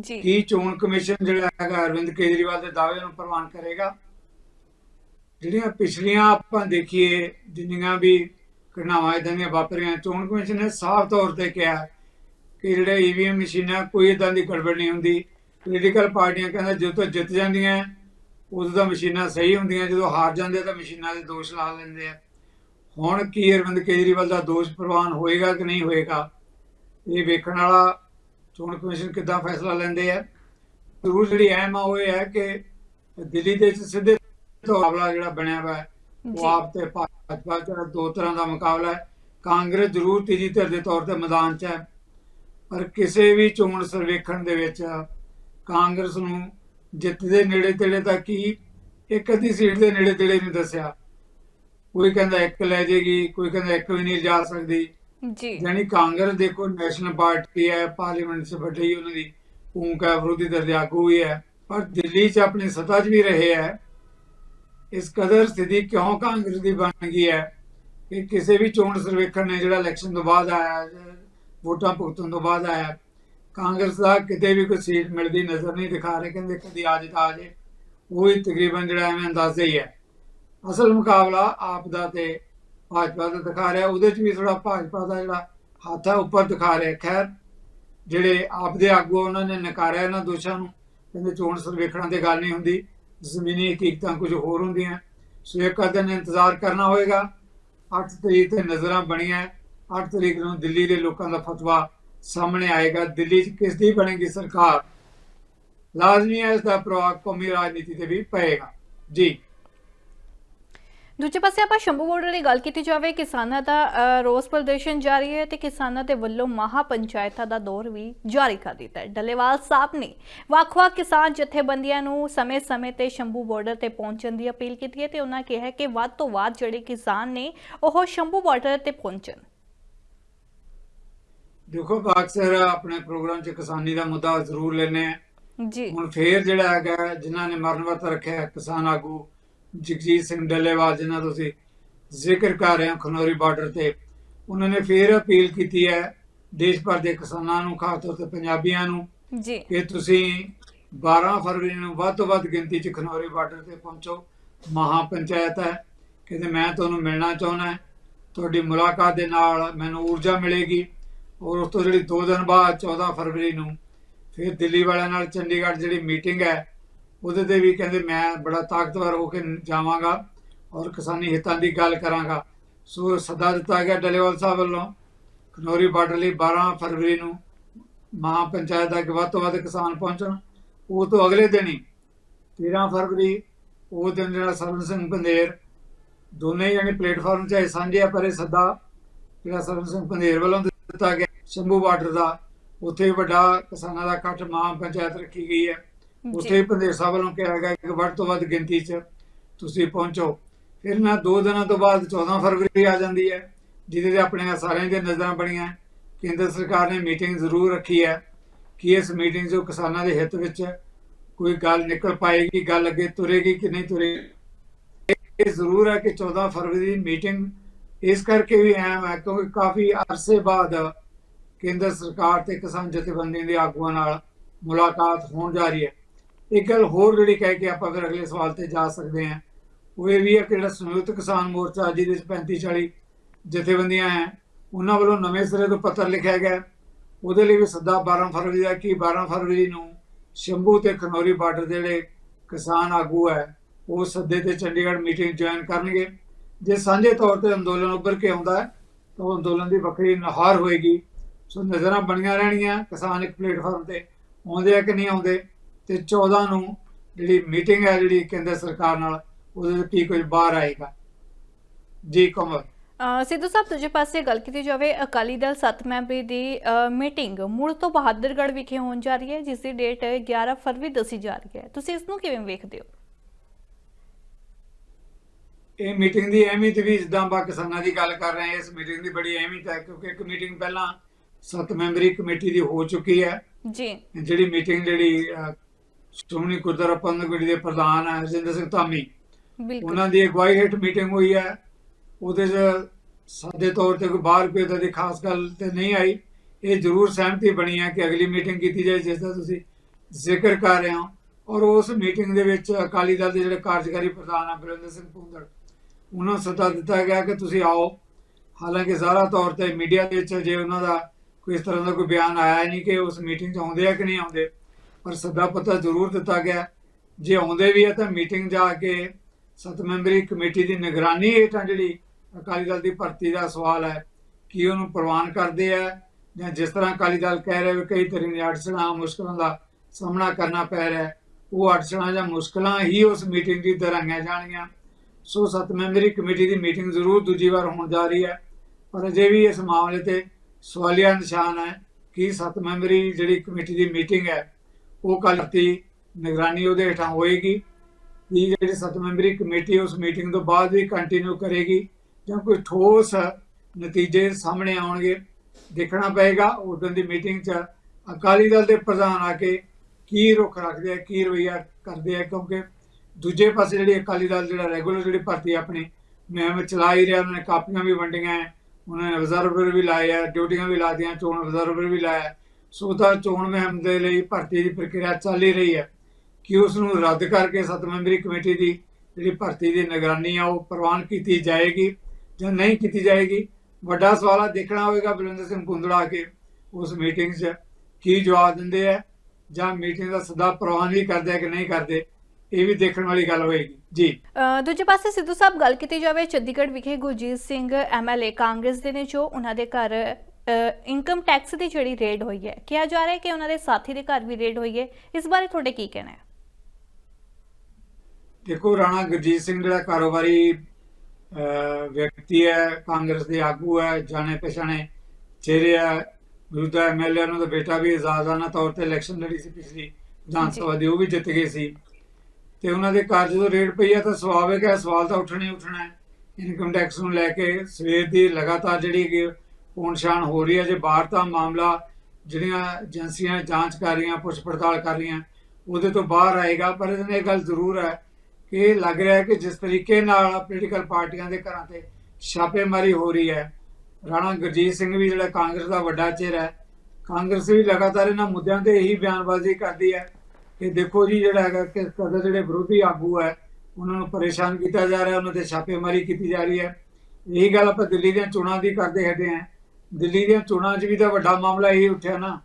ਜੀ। ਕੀ ਚੋਣ ਕਮਿਸ਼ਨ ਜਿਹੜਾ ਹੈਗਾ ਅਰਵਿੰਦ ਕੇਜਰੀਵਾਲ ਦੇ ਦਾਅਵੇ ਨੂੰ ਪ੍ਰਵਾਨ ਕਰੇਗਾ? ਜਿਹੜੀਆਂ ਪਿਛਲੀਆਂ ਆਪਾਂ ਦੇਖੀਏ ਜਿੰਨੀਆਂ ਵੀ ਘਟਨਾਵਾਂ ਇਦਾਂ ਦੀਆਂ ਵਾਪਰੀਆਂ ਚੋਣ ਕਮਿਸ਼ਨ ਨੇ ਸਾਫ਼ ਤੌਰ ਤੇ ਕਿਹਾ ਕਿ ਜਿਹੜੇ ਈਵੀਐਮ ਮਸ਼ੀਨਾਂ ਕੋਈ ਇਦਾਂ ਦੀ ਗੜਬੜ ਨਹੀਂ ਹੁੰਦੀ। ਪੋਲੀਟੀਕਲ ਪਾਰਟੀਆਂ ਕਹਿੰਦਾ ਜਦੋਂ ਤੋਂ ਜਿੱਤ ਜਾਂਦੀਆਂ ਉਦੋਂ ਤਾਂ ਮਸ਼ੀਨਾਂ ਸਹੀ ਹੁੰਦੀਆਂ ਜਦੋਂ ਹਾਰ ਜਾਂਦੇ ਤਾਂ ਮਸ਼ੀਨਾਂ ਦੇ ਦੋਸ਼ ਲਾ ਲੈਂਦੇ ਆ। ਹੁਣ ਕੀ ਅਰਵਿੰਦ ਕੇਜਰੀਵਾਲ ਦਾ ਦੋਸ਼ ਪ੍ਰਵਾਨ ਹੋਏਗਾ ਕਿ ਨਹੀਂ ਹੋਏਗਾ ਇਹ ਵੇਖਣ ਵਾਲਾ ਚੋਣ ਕਮਿਸ਼ਨ ਕਿੱਦਾਂ ਫੈਸਲਾ ਲੈਂਦੇ ਆ। ਜ਼ਰੂਰ ਜਿਹੜੀ ਅਹਿਮ ਆ ਉਹ ਇਹ ਹੈ ਕਿ ਦਿੱਲੀ ਦੇ ਵਿੱਚ ਸਿੱਧੇ ਮੁਕਾਬਲਾ ਜਿਹੜਾ ਬਣਿਆ ਹੋਇਆ। ਉਹ ਆਪ ਤੇ ਭਾਜਪਾ ਚ ਦੋ ਤਰ੍ਹਾਂ ਦਾ ਮੁਕਾਬਲਾ ਹੈ। ਕਾਂਗਰਸ ਜ਼ਰੂਰ ਤੀਜੀ ਧਿਰ ਦੇ ਤੌਰ ਤੇ ਮੈਦਾਨ 'ਚ ਹੈ ਪਰ ਕਿਸੇ ਵੀ ਚੋਣ ਸਰਵੇਖਣ ਦੇ ਵਿੱਚ ਕਾਂਗਰਸ ਨੂੰ ਜਿੱਤ ਦੇ ਨੇੜੇ ਤੇੜੇ ਤੱਕ ਹੀ ਇੱਕ ਅੱਧੀ ਸੀਟ ਦੇ ਨੇੜੇ ਤੇੜੇ ਨਹੀਂ ਦੱਸਿਆ। ਕੋਈ ਕਹਿੰਦਾ ਇੱਕ ਲੈ ਜਾਏਗੀ ਕੋਈ ਕਹਿੰਦਾ ਇੱਕ ਵੀ ਨਹੀਂ ਜਾ ਸਕਦੀ। ਜੀ। ਯਾਨੀ ਕਾਂਗਰਸ ਦੇਖੋ ਨੈਸ਼ਨਲ ਪਾਰਟੀ ਹੈ ਪਾਰਲੀਮੈਂਟ 'ਚ ਵੱਡੀ ਉਹਨਾਂ ਦੀ ਹੈ, ਵਿਰੋਧੀ ਦਲ ਦੇ ਆਗੂ ਹੀ ਹੈ। ਪਰ ਦਿੱਲੀ 'ਚ ਆਪਣੀ ਸੱਤਾ 'ਚ ਵੀ ਰਹੇ ਹੈ। ਇਸ ਕਦਰ ਸਥਿਤੀ ਕਿਉਂ ਕਾਂਗਰਸ ਦੀ ਬਣ ਗਈ ਹੈ? ਕਿ ਕਿਸੇ ਵੀ ਚੋਣ ਸਰਵੇਖਣ ਨੇ ਜਿਹੜਾ ਇਲੈਕਸ਼ਨ ਤੋਂ ਬਾਅਦ ਆਇਆ ਵੋਟਾਂ ਭੁਗਤਣ ਤੋਂ ਬਾਅਦ ਆਇਆ ਕਾਂਗਰਸ ਦਾ ਕਿਤੇ ਵੀ ਕੋਈ ਸੀਟ ਮਿਲਦੀ ਨਜ਼ਰ ਨਹੀਂ ਦਿਖਾ ਰਹੇ, ਕਹਿੰਦੇ ਕਦੀ ਆ ਜੇ ਤਾਂ ਆ ਜੇ। ਉਹ ਹੀ ਤਕਰੀਬਨ ਜਿਹੜਾ ਐਵੇਂ ਅੰਦਾਜ਼ਾ ਹੀ ਹੈ। ਅਸਲ ਮੁਕਾਬਲਾ ਆਪ ਦਾ ਤੇ ਭਾਜਪਾ ਦਾ ਦਿਖਾ ਰਿਹਾ। ਉਹਦੇ ਚ ਵੀ ਥੋੜਾ ਭਾਜਪਾ ਦਾ ਜਿਹੜਾ ਹੱਥ ਹੈ, ਉੱਪਰ ਦਿਖਾ ਰਿਹਾ। ਖੈਰ, ਜਿਹੜੇ ਆਪ ਦੇ ਆਗੂ ਉਹਨਾਂ ਨੇ ਨਕਾਰਿਆ ਇਹਨਾਂ ਦੋਸ਼ਾਂ ਨੂੰ। ਕਹਿੰਦੇ ਚੋਣ ਸਰਵੇਖਣਾਂ ਤੇ ਗੱਲ ਨਹੀਂ ਹੁੰਦੀ। ਜ਼ਮੀਨੀ ਹਕੀਕਤਾਂ ਕੁਝ ਹੋਰ ਹੁੰਦੀਆਂ। ਸੋ ਇੱਕ ਦਿਨ ਇੰਤਜ਼ਾਰ ਕਰਨਾ ਹੋਏਗਾ। 8 ਤਰੀਕ ਤੇ ਨਜ਼ਰਾਂ ਬਣੀਆਂ। 8 ਤਰੀਕ ਨੂੰ ਦਿੱਲੀ ਦੇ ਲੋਕਾਂ ਦਾ ਫਤਵਾ। ਸਾਹਮਣੇ ਆਏਗਾ, ਦਿੱਲੀ 'ਚ ਕਿਸ ਦੀ ਬਣੇਗੀ ਸਰਕਾਰ? ਲਾਜ਼ਮੀ ਹੈ ਇਸ ਦਾ ਪ੍ਰਭਾਵ ਕੌਮੀ ਰਾਜਨੀਤੀ ਤੇ ਵੀ ਪਏਗਾ। ਜੀ। ਦੂਜੇ ਪਾਸੇ ਆਪਾਂ ਸ਼ੰਭੂ ਬਾਰਡਰ ਦੀ ਗੱਲ ਕੀਤੀ ਜਾਵੇ, ਕਿਸਾਨਾਂ ਦਾ ਰੋਸ ਪ੍ਰਦਰਸ਼ਨ ਜਾਰੀ ਹੈ ਤੇ ਕਿਸਾਨਾਂ ਦੇ ਵੱਲੋਂ ਮਹਾ ਪੰਚਾਇਤਾਂ ਦਾ ਦੌਰ ਵੀ ਜਾਰੀ ਕਰ ਦਿੱਤਾ ਹੈ। ਡੱਲੇਵਾਲ ਸਾਹਿਬ ਨੇ ਵੱਖ-ਵੱਖ ਕਿਸਾਨ ਜਥੇਬੰਦੀਆਂ ਨੂੰ ਸਮੇਂ-ਸਮੇਂ ਤੇ ਸ਼ੰਭੂ ਬਾਰਡਰ ਤੇ ਪਹੁੰਚਣ ਦੀ ਅਪੀਲ ਕੀਤੀ ਹੈ ਤੇ ਉਹਨਾਂ ਕਿਹਾ ਕਿ ਵੱਧ ਤੋਂ ਵੱਧ ਜਿਹੜੇ ਕਿਸਾਨ ਨੇ ਉਹ ਸ਼ੰਭੂ ਬਾਰਡਰ ਤੇ ਪਹੁੰਚਣ। ਦੇਖੋ ਅਕਸਰ ਆਪਣੇ ਪ੍ਰੋਗਰਾਮ 'ਚ ਕਿਸਾਨੀ ਦਾ ਮੁੱਦਾ ਜ਼ਰੂਰ ਲੈਨੇ ਆ ਜੀ। ਹੁਣ ਫੇਰ ਜਿਹੜਾ ਹੈਗਾ ਜਿਨ੍ਹਾਂ ਨੇ ਮਰਨ ਵਰਤ ਰੱਖਿਆ ਕਿਸਾਨ ਆਗੂ ਜਗਜੀਤ ਸਿੰਘ ਡੱਲੇਵਾਲ ਜਿਨ੍ਹਾਂ ਤੁਸੀਂ ਜ਼ਿਕਰ ਕਰ ਰਹੇ ਹੋ ਖਨੌਰੀ ਬਾਰਡਰ ਤੇ ਉਹਨਾਂ ਨੇ ਫੇਰ ਅਪੀਲ ਕੀਤੀ ਹੈ ਦੇਸ਼ ਭਰ ਦੇ ਕਿਸਾਨਾਂ ਨੂੰ ਖਾਸ ਤੌਰ ਤੇ ਪੰਜਾਬੀਆਂ ਨੂੰ ਜੀ। ਕਿ ਤੁਸੀਂ 12 ਫਰਵਰੀ ਨੂੰ ਵੱਧ ਤੋਂ ਵੱਧ ਗਿਣਤੀ 'ਚ ਖਨੌਰੀ ਬਾਰਡਰ ਤੇ ਪਹੁੰਚੋ। ਮਹਾ ਪੰਚਾਇਤ ਹੈ। ਕਹਿੰਦੇ ਮੈਂ ਤੁਹਾਨੂੰ ਮਿਲਣਾ ਚਾਹੁੰਦਾ ਤੁਹਾਡੀ ਮੁਲਾਕਾਤ ਦੇ ਨਾਲ ਮੈਨੂੰ ਊਰਜਾ ਮਿਲੇਗੀ। ਔਰ ਉਸ ਤੋਂ ਜਿਹੜੀ 2 ਦਿਨ ਬਾਅਦ 14 ਫਰਵਰੀ ਨੂੰ ਫਿਰ ਦਿੱਲੀ ਵਾਲਿਆਂ ਨਾਲ ਚੰਡੀਗੜ੍ਹ ਜਿਹੜੀ ਮੀਟਿੰਗ ਹੈ, ਉਹਦੇ ਤੇ ਵੀ ਕਹਿੰਦੇ ਮੈਂ ਬੜਾ ਤਾਕਤਵਰ ਹੋ ਕੇ ਜਾਵਾਂਗਾ ਔਰ ਕਿਸਾਨੀ ਹਿੱਤਾਂ ਦੀ ਗੱਲ ਕਰਾਂਗਾ। ਸੋ ਸੱਦਾ ਦਿੱਤਾ ਗਿਆ ਡਲੇਵਾਲ ਸਾਹਿਬ ਵੱਲੋਂ। ਖਨੌਰੀ ਬਾਰਡਰ ਲਈ 12 ਫਰਵਰੀ ਨੂੰ ਮਹਾ ਪੰਚਾਇਤ ਦਾ ਵੱਧ ਤੋਂ ਵੱਧ ਕਿਸਾਨ ਪਹੁੰਚਣ। ਉਹ ਤੋਂ ਅਗਲੇ ਦਿਨ ਹੀ 13 ਫਰਵਰੀ, ਉਹ ਦਿਨ ਜਿਹੜਾ ਸਰਵਨ ਸਿੰਘ ਪੰਦੇਰ ਦੋਨੇ ਜਾਨੇ ਪਲੇਟਫਾਰਮ 'ਚ ਸਾਂਝੇ ਆ ਪਰ ਇਹ ਸੱਦਾ ਜਿਹੜਾ ਸਰਵਨ ਸਿੰਘ ਪੰਦੇਰ ਵੱਲੋਂ ਦਿੱਤਾ ਗਿਆ ਸ਼ੰਭੂ ਬਾਰਡਰ ਦਾ ਉੱਥੇ ਵੱਡਾ ਕਿਸਾਨਾਂ ਦਾ ਇਕੱਠ ਮਹਾ ਪੰਚਾਇਤ ਰੱਖੀ ਗਈ ਹੈ। ਉੱਥੇ ਸਾਹਿਬ ਵੱਲੋਂ ਕਿਹਾ ਗਿਆ ਕਿ ਵੱਧ ਤੋਂ ਵੱਧ ਗਿਣਤੀ 'ਚ ਤੁਸੀਂ ਪਹੁੰਚੋ। ਫਿਰ ਨਾ ਦੋ ਦਿਨਾਂ ਤੋਂ ਬਾਅਦ 14 ਫਰਵਰੀ ਆ ਜਾਂਦੀ ਹੈ ਜਿਹਦੇ ਤੇ ਆਪਣੇ ਸਾਰਿਆਂ ਦੀਆਂ ਨਜ਼ਰਾਂ ਬਣੀਆਂ ਕੇਂਦਰ ਸਰਕਾਰ ਨੇ ਮੀਟਿੰਗ ਜ਼ਰੂਰ ਰੱਖੀ ਹੈ ਕਿ ਇਸ ਮੀਟਿੰਗ 'ਚੋਂ ਕਿਸਾਨਾਂ ਦੇ ਹਿੱਤ ਵਿੱਚ ਕੋਈ ਗੱਲ ਨਿਕਲ ਪਾਏਗੀ ਗੱਲ ਅੱਗੇ ਤੁਰੇਗੀ ਕਿ ਨਹੀਂ ਤੁਰੇਗੀ। ਇਹ ਜ਼ਰੂਰ ਹੈ ਕਿ 14 ਫਰਵਰੀ ਦੀ ਮੀਟਿੰਗ ਇਸ ਕਰਕੇ ਵੀ ਅਹਿਮ ਹੈ ਕਿਉਂਕਿ ਕਾਫੀ ਅਰਸੇ ਬਾਅਦ ਕੇਂਦਰ ਸਰਕਾਰ ਤੇ ਕਿਸਾਨ ਜਥੇਬੰਦੀਆਂ ਦੇ ਆਗੂਆਂ ਨਾਲ ਮੁਲਾਕਾਤ ਹੋਣ ਜਾ ਰਹੀ ਹੈ। ਇੱਕ ਗੱਲ ਹੋਰ ਜਿਹੜੀ ਕਹਿ ਕੇ ਆਪਾਂ ਫਿਰ ਅਗਲੇ ਸਵਾਲ ਤੇ ਜਾ ਸਕਦੇ ਹਾਂ, ਉਹ ਇਹ ਵੀ ਹੈ ਕਿ ਜਿਹੜਾ ਸੰਯੁਕਤ ਕਿਸਾਨ ਮੋਰਚਾ ਜਿਹਦੇ ਵਿੱਚ 35 40 ਜਥੇਬੰਦੀਆਂ ਹੈ, ਉਹਨਾਂ ਵੱਲੋਂ ਨਵੇਂ ਸਿਰੇ ਤੋਂ ਪੱਤਰ ਲਿਖਿਆ ਗਿਆ ਉਹਦੇ ਲਈ ਵੀ ਸੱਦਾ 12 ਫਰਵਰੀ ਦਾ ਕਿ 12 ਫਰਵਰੀ ਨੂੰ ਸ਼ੰਭੂ ਤੇ ਖਨੌਰੀ ਬਾਰਡਰ ਦੇ ਜਿਹੜੇ ਕਿਸਾਨ ਆਗੂ ਹੈ, ਉਹ ਸੱਦੇ ਤੇ ਚੰਡੀਗੜ੍ਹ ਮੀਟਿੰਗ ਜੁਆਇਨ ਕਰਨਗੇ। ਜੇ ਸਾਂਝੇ ਤੌਰ ਤੇ ਅੰਦੋਲਨ ਉੱਭਰ ਕੇ ਆਉਂਦਾ ਹੈ, ਤਾਂ ਉਹ ਅੰਦੋਲਨ ਦੀ ਵੱਖਰੀ ਨਹਾਰ ਹੋਏਗੀ। ਸੋ ਨਜ਼ਰਾਂ ਬਣੀਆਂ ਰਹਿਣਗੀਆਂ ਕਿਸਾਨ ਇੱਕ ਪਲੇਟਫਾਰਮ ਤੇ ਆਉਂਦੇ ਆ ਕਿ ਨਹੀਂ ਆਉਂਦੇ, ਤੇ 14 ਨੂੰ ਜਿਹੜੀ ਮੀਟਿੰਗ ਹੈ, ਜਿਹੜੀ ਕੇਂਦਰ ਸਰਕਾਰ ਨਾਲ, ਉਹਦੇ ਕੀ ਕੁਝ ਬਾਹਰ ਆਏਗਾ। ਜੀ, ਕਮਲ। ਸਿੱਧੂ ਸਾਹਿਬ, ਦੂਜੇ ਪਾਸੇ ਗੱਲ ਕੀਤੀ ਜਾਵੇ, ਅਕਾਲੀ ਦਲ 7 ਮੈਂਬਰੀ ਦੀ ਮੀਟਿੰਗ ਮੁੜ ਤੋਂ ਬਹਾਦਰਗੜ੍ਹ ਵਿਖੇ ਹੋਣ ਜਾ ਰਹੀ ਹੈ, ਜਿਸ ਦੀ ਡੇਟ 11 ਫਰਵਰੀ ਦੱਸੀ ਜਾ ਰਹੀ ਹੈ। ਤੁਸੀਂ ਇਸ ਨੂੰ ਕਿਵੇਂ ਵੇਖਦੇ ਹੋ? ਇਹ ਮੀਟਿੰਗ ਦੀ ਅਹਿਮੀਅਤ ਵੀ ਜਿੱਦਾਂ ਆਪਾਂ ਕਿਸਾਨਾਂ ਦੀ ਗੱਲ ਕਰ ਰਹੇ ਹਾਂ ਇਸ ਮੀਟਿੰਗ ਦੀ ਬੜੀ ਅਹਿਮੀਅਤ ਹੈ ਕਿਉਂਕਿ ਇੱਕ ਮੀਟਿੰਗ ਪਹਿਲਾਂ ਸੱਤ ਮੈਂਬਰੀ ਕਮੇਟੀ ਦੀ ਹੋ ਚੁੱਕੀ ਹੈ। ਜੀ। ਜਿਹੜੀ ਮੀਟਿੰਗ ਜਿਹੜੀ ਸ਼੍ਰੋਮਣੀ ਗੁਰਦੁਆਰਾ ਪ੍ਰਬੰਧਕ ਕਮੇਟੀ ਦੇ ਪ੍ਰਧਾਨ ਹੈ ਹਰਜਿੰਦਰ ਸਿੰਘ ਧਾਮੀ। ਉਹਨਾਂ ਦੀ ਅਗਵਾਈ ਹੇਠ ਮੀਟਿੰਗ ਹੋਈ ਹੈ। ਉਹਦੇ 'ਚ ਸਾਦੇ ਤੌਰ ਤੇ ਕੋਈ ਬਾਹਰ ਕੋਈ ਏਦਾਂ ਦੀ ਖਾਸ ਗੱਲ ਤੇ ਨਹੀਂ ਆਈ। ਇਹ ਜ਼ਰੂਰ ਸਹਿਮਤੀ ਬਣੀ ਹੈ ਕਿ ਅਗਲੀ ਮੀਟਿੰਗ ਕੀਤੀ ਜਾਏ ਜਿਸ ਦਾ ਤੁਸੀਂ ਜ਼ਿਕਰ ਕਰ ਰਹੇ ਹੋ। ਔਰ ਉਸ ਮੀਟਿੰਗ ਦੇ ਵਿੱਚ ਅਕਾਲੀ ਦਲ ਦੇ ਜਿਹੜੇ ਕਾਰਜਕਾਰੀ ਪ੍ਰਧਾਨ ਆ ਬਰਿੰਦਰ ਸਿੰਘ ਭੁੰਦੜ ਉਹਨਾਂ ਨੂੰ ਸੱਦਾ ਦਿੱਤਾ ਗਿਆ ਕਿ ਤੁਸੀਂ ਆਓ। ਹਾਲਾਂਕਿ ਜ਼ਾਹਰਾ ਤੌਰ ਤੇ ਮੀਡੀਆ ਦੇ ਵਿੱਚ ਜੇ ਉਹਨਾਂ ਦਾ ਕੋਈ ਇਸ ਤਰ੍ਹਾਂ ਦਾ ਕੋਈ ਬਿਆਨ ਆਇਆ ਨਹੀਂ ਕਿ ਉਸ ਮੀਟਿੰਗ 'ਚ ਆਉਂਦੇ ਆ ਕਿ ਨਹੀਂ ਆਉਂਦੇ। ਪਰ ਸੱਦਾ ਪੱਤਾ ਜ਼ਰੂਰ ਦਿੱਤਾ ਗਿਆ। ਜੇ ਆਉਂਦੇ ਵੀ ਆ ਤਾਂ ਮੀਟਿੰਗ ਜਾ ਕੇ ਸੱਤ ਮੈਂਬਰੀ ਕਮੇਟੀ ਦੀ ਨਿਗਰਾਨੀ ਹੇਠਾਂ ਜਿਹੜੀ ਅਕਾਲੀ ਦਲ ਦੀ ਭਰਤੀ ਦਾ ਸਵਾਲ ਹੈ, ਕੀ ਉਹਨੂੰ ਪ੍ਰਵਾਨ ਕਰਦੇ ਆ ਜਾਂ ਜਿਸ ਤਰ੍ਹਾਂ ਅਕਾਲੀ ਦਲ ਕਹਿ ਰਿਹਾ ਵੀ ਕਈ ਤਰ੍ਹਾਂ ਦੀਆਂ ਅੜਚਣਾਂ, ਮੁਸ਼ਕਲਾਂ ਦਾ ਸਾਹਮਣਾ ਕਰਨਾ ਪੈ ਰਿਹਾ, ਉਹ ਅੜਚਣਾਂ ਜਾਂ ਮੁਸ਼ਕਲਾਂ ਹੀ ਉਸ ਮੀਟਿੰਗ ਦੀ ਦਰਾਈਆਂ ਜਾਣਗੀਆਂ। ਸੋ ਸੱਤ ਮੈਂਬਰੀ ਕਮੇਟੀ ਦੀ ਮੀਟਿੰਗ ਜ਼ਰੂਰ ਦੂਜੀ ਵਾਰ ਹੋਣ ਜਾ ਰਹੀ ਹੈ। ਪਰ ਅਜੇ ਵੀ ਇਸ ਮਾਮਲੇ ਤੇ ਸਵਾਲੀਆ ਨਿਸ਼ਾਨ ਹੈ ਕਿ ਸੱਤ ਮੈਂਬਰੀ ਜਿਹੜੀ ਕਮੇਟੀ ਦੀ ਮੀਟਿੰਗ ਹੈ, ਉਹ ਕੱਲ ਦੀ ਨਿਗਰਾਨੀ ਉਹਦੇ ਹੇਠਾਂ ਹੋਏਗੀ ਕੀ ਜਿਹੜੀ ਸੱਤ ਮੈਂਬਰੀ ਕਮੇਟੀ ਉਸ ਮੀਟਿੰਗ ਤੋਂ ਬਾਅਦ ਵੀ ਕੰਟੀਨਿਊ ਕਰੇਗੀ ਜਾਂ ਕੋਈ ਠੋਸ ਨਤੀਜੇ ਸਾਹਮਣੇ ਆਉਣਗੇ। ਦੇਖਣਾ ਪਏਗਾ ਉਦੋਂ ਦੀ ਮੀਟਿੰਗ 'ਚ ਅਕਾਲੀ ਦਲ ਦੇ ਪ੍ਰਧਾਨ ਆ ਕੇ ਕੀ ਰੁਖ ਰੱਖਦੇ ਆ, ਕੀ ਰਵਈਆ ਕਰਦੇ ਆ, ਕਿਉਂਕਿ ਦੂਜੇ ਪਾਸੇ ਜਿਹੜੀ ਅਕਾਲੀ ਦਲ ਜਿਹੜਾ ਰੈਗੂਲਰ ਜਿਹੜੀ ਭਰਤੀ ਆਪਣੀ ਮੁਹਿੰਮ ਚਲਾ ਹੀ ਰਿਹਾ, ਉਹਨਾਂ ਨੇ ਕਾਪੀਆਂ ਵੀ ਵੰਡੀਆਂ, ਉਹਨਾਂ ਨੇ ਅਬਜ਼ਰਵਰ ਵੀ ਲਾਏ ਆ, ਡਿਊਟੀਆਂ ਵੀ ਲਾਦੀਆਂ ਚੋਣ ਅਬਜ਼ਰਵਰ ਵੀ ਲਾਇਆ। ਸੋ ਤਾਂ ਚੋਣ ਮੁਹਿੰਮ ਦੇ ਲਈ ਭਰਤੀ ਦੀ ਪ੍ਰਕਿਰਿਆ ਚੱਲ ਹੀ ਰਹੀ ਹੈ। ਕਿ ਉਸ ਨੂੰ ਰੱਦ ਕਰਕੇ ਸੱਤ ਮੈਂਬਰੀ ਕਮੇਟੀ ਦੀ ਜਿਹੜੀ ਭਰਤੀ ਦੀ ਨਿਗਰਾਨੀ ਆ, ਉਹ ਪ੍ਰਵਾਨ ਕੀਤੀ ਜਾਏਗੀ ਜਾਂ ਨਹੀਂ ਕੀਤੀ ਜਾਏਗੀ, ਵੱਡਾ ਸਵਾਲ ਆ, ਦੇਖਣਾ ਹੋਵੇਗਾ ਬਲਵਿੰਦਰ ਸਿੰਘ ਕੁੰਦੜਾ ਕੇ ਉਸ ਮੀਟਿੰਗ 'ਚ ਕੀ ਜਵਾਬ ਦਿੰਦੇ ਆ ਜਾਂ ਮੀਟਿੰਗ ਦਾ ਸਦਾ ਪ੍ਰਵਾਨ ਵੀ ਕਰਦੇ ਆ ਕਿ ਨਹੀਂ ਕਰਦੇ। ਇਹ ਵੀ ਦੇਖਣ ਵਾਲੀ ਗੱਲ ਹੋਏਗੀ। ਜੀ। ਦੂਜੇ ਪਾਸੇ ਸਿੱਧੂ ਸਾਹਿਬ ਗੱਲ ਕੀਤੀ ਜਾਵੇ ਚੰਡੀਗੜ੍ਹ ਵਿਖੇ ਗੁਰਜੀਤ ਸਿੰਘ ਐਮਐਲਏ ਕਾਂਗਰਸ ਦੇ ਨੇ ਜੋ ਉਹਨਾਂ ਦੇ ਘਰ ਇਨਕਮ ਟੈਕਸ ਦੀ ਜਿਹੜੀ ਰੇਡ ਹੋਈ ਹੈ ਕਿਹਾ ਜਾ ਰਿਹਾ ਹੈ ਕਿ ਉਹਨਾਂ ਦੇ ਸਾਥੀ ਦੇ ਘਰ ਵੀ ਰੇਡ ਹੋਈ ਹੈ। ਇਸ ਬਾਰੇ ਤੁਹਾਡੇ ਕੀ ਕਹਿਣਾ ਹੈ? ਦੇਖੋ ਰਾਣਾ ਗੁਰਜੀਤ ਸਿੰਘ ਜਿਹੜਾ ਕਾਰੋਬਾਰੀ ਵਿਅਕਤੀ ਹੈ ਕਾਂਗਰਸ ਦੇ ਆਗੂ ਹੈ ਜਾਣੇ ਪਛਾਣੇ ਚਿਹਰੇ ਹੈ ਮੌਜੂਦਾ ਐਮਐਲਏ ਉਹਨਾਂ ਦਾ ਬੇਟਾ ਵੀ ਆਜ਼ਾਦਾਨਾ ਤੌਰ ਤੇ ਇਲੈਕਸ਼ਨ ਲੜੀ ਸੀ ਪਿਛਲੀ ਵਿਧਾਨ। ਸਭਾ ਦੀ ਉਹ ਵੀ ਜਿੱਤ ਗਏ ਸੀ। ਤੇ ਉਹਨਾਂ ਦੇ ਘਰ ਜਦੋਂ ਰੇਡ ਪਈ ਹੈ ਤਾਂ ਸੁਭਾਵਿਕ ਹੈ ਸਵਾਲ ਤਾਂ ਉੱਠਣਾ ਹੀ ਉੱਠਣਾ ਹੈ। ਇਨਕਮ ਟੈਕਸ ਨੂੰ ਲੈ ਕੇ ਸਵੇਰ ਦੀ ਲਗਾਤਾਰ ਜਿਹੜੀ ਕਿ ਪੂਣਛਾਣ ਹੋ ਰਹੀ ਹੈ ਜੇ ਬਾਹਰ ਤਾਂ ਮਾਮਲਾ ਜਿਹੜੀਆਂ ਏਜੰਸੀਆਂ ਜਾਂਚ ਕਰ ਰਹੀਆਂ, ਪੁੱਛ ਪੜਤਾਲ ਕਰ ਰਹੀਆਂ, ਉਹਦੇ ਤੋਂ ਬਾਹਰ ਆਏਗਾ, ਪਰ ਇਹਦੇ ਨਾਲ ਇਹ ਗੱਲ ਜ਼ਰੂਰ ਹੈ ਕਿ ਲੱਗ ਰਿਹਾ ਹੈ ਕਿ ਜਿਸ ਤਰੀਕੇ ਨਾਲ ਪੋਲੀਟੀਕਲ ਪਾਰਟੀਆਂ ਦੇ ਘਰਾਂ ਤੇ ਛਾਪੇਮਾਰੀ ਹੋ ਰਹੀ ਹੈ, ਰਾਣਾ ਗੁਰਜੀਤ ਸਿੰਘ ਵੀ ਜਿਹੜਾ ਕਾਂਗਰਸ ਦਾ ਵੱਡਾ ਚਿਹਰਾ ਹੈ, ਕਾਂਗਰਸ ਵੀ ਲਗਾਤਾਰ ਇਹਨਾਂ ਮੁੱਦਿਆਂ ਤੇ ਇਹੀ ਬਿਆਨਬਾਜ਼ੀ ਕਰਦੀ ਹੈ। ਕਿ ਦੇਖੋ ਜੀ ਜਿਹੜਾ ਹੈਗਾ ਕਿ ਕਦੇ ਜਿਹੜੇ ਵਿਰੋਧੀ ਆਗੂ ਹੈ, ਉਹਨਾਂ ਨੂੰ ਪਰੇਸ਼ਾਨ ਕੀਤਾ ਜਾ ਰਿਹਾ, ਉਹਨਾਂ ਤੇ ਛਾਪੇਮਾਰੀ ਕੀਤੀ ਜਾ ਰਹੀ ਹੈ। ਇਹੀ ਗੱਲ ਆਪਾਂ ਦਿੱਲੀ ਦੀਆਂ ਚੋਣਾਂ ਦੀ ਕਰਦੇ ਹਟੇ ਹਾਂ। ਦਿੱਲੀ ਦੀਆਂ ਚੋਣਾਂ 'ਚ ਵੀ ਤਾਂ ਵੱਡਾ ਮਾਮਲਾ ਇਹੀ ਉੱਠਿਆ ਨਾ।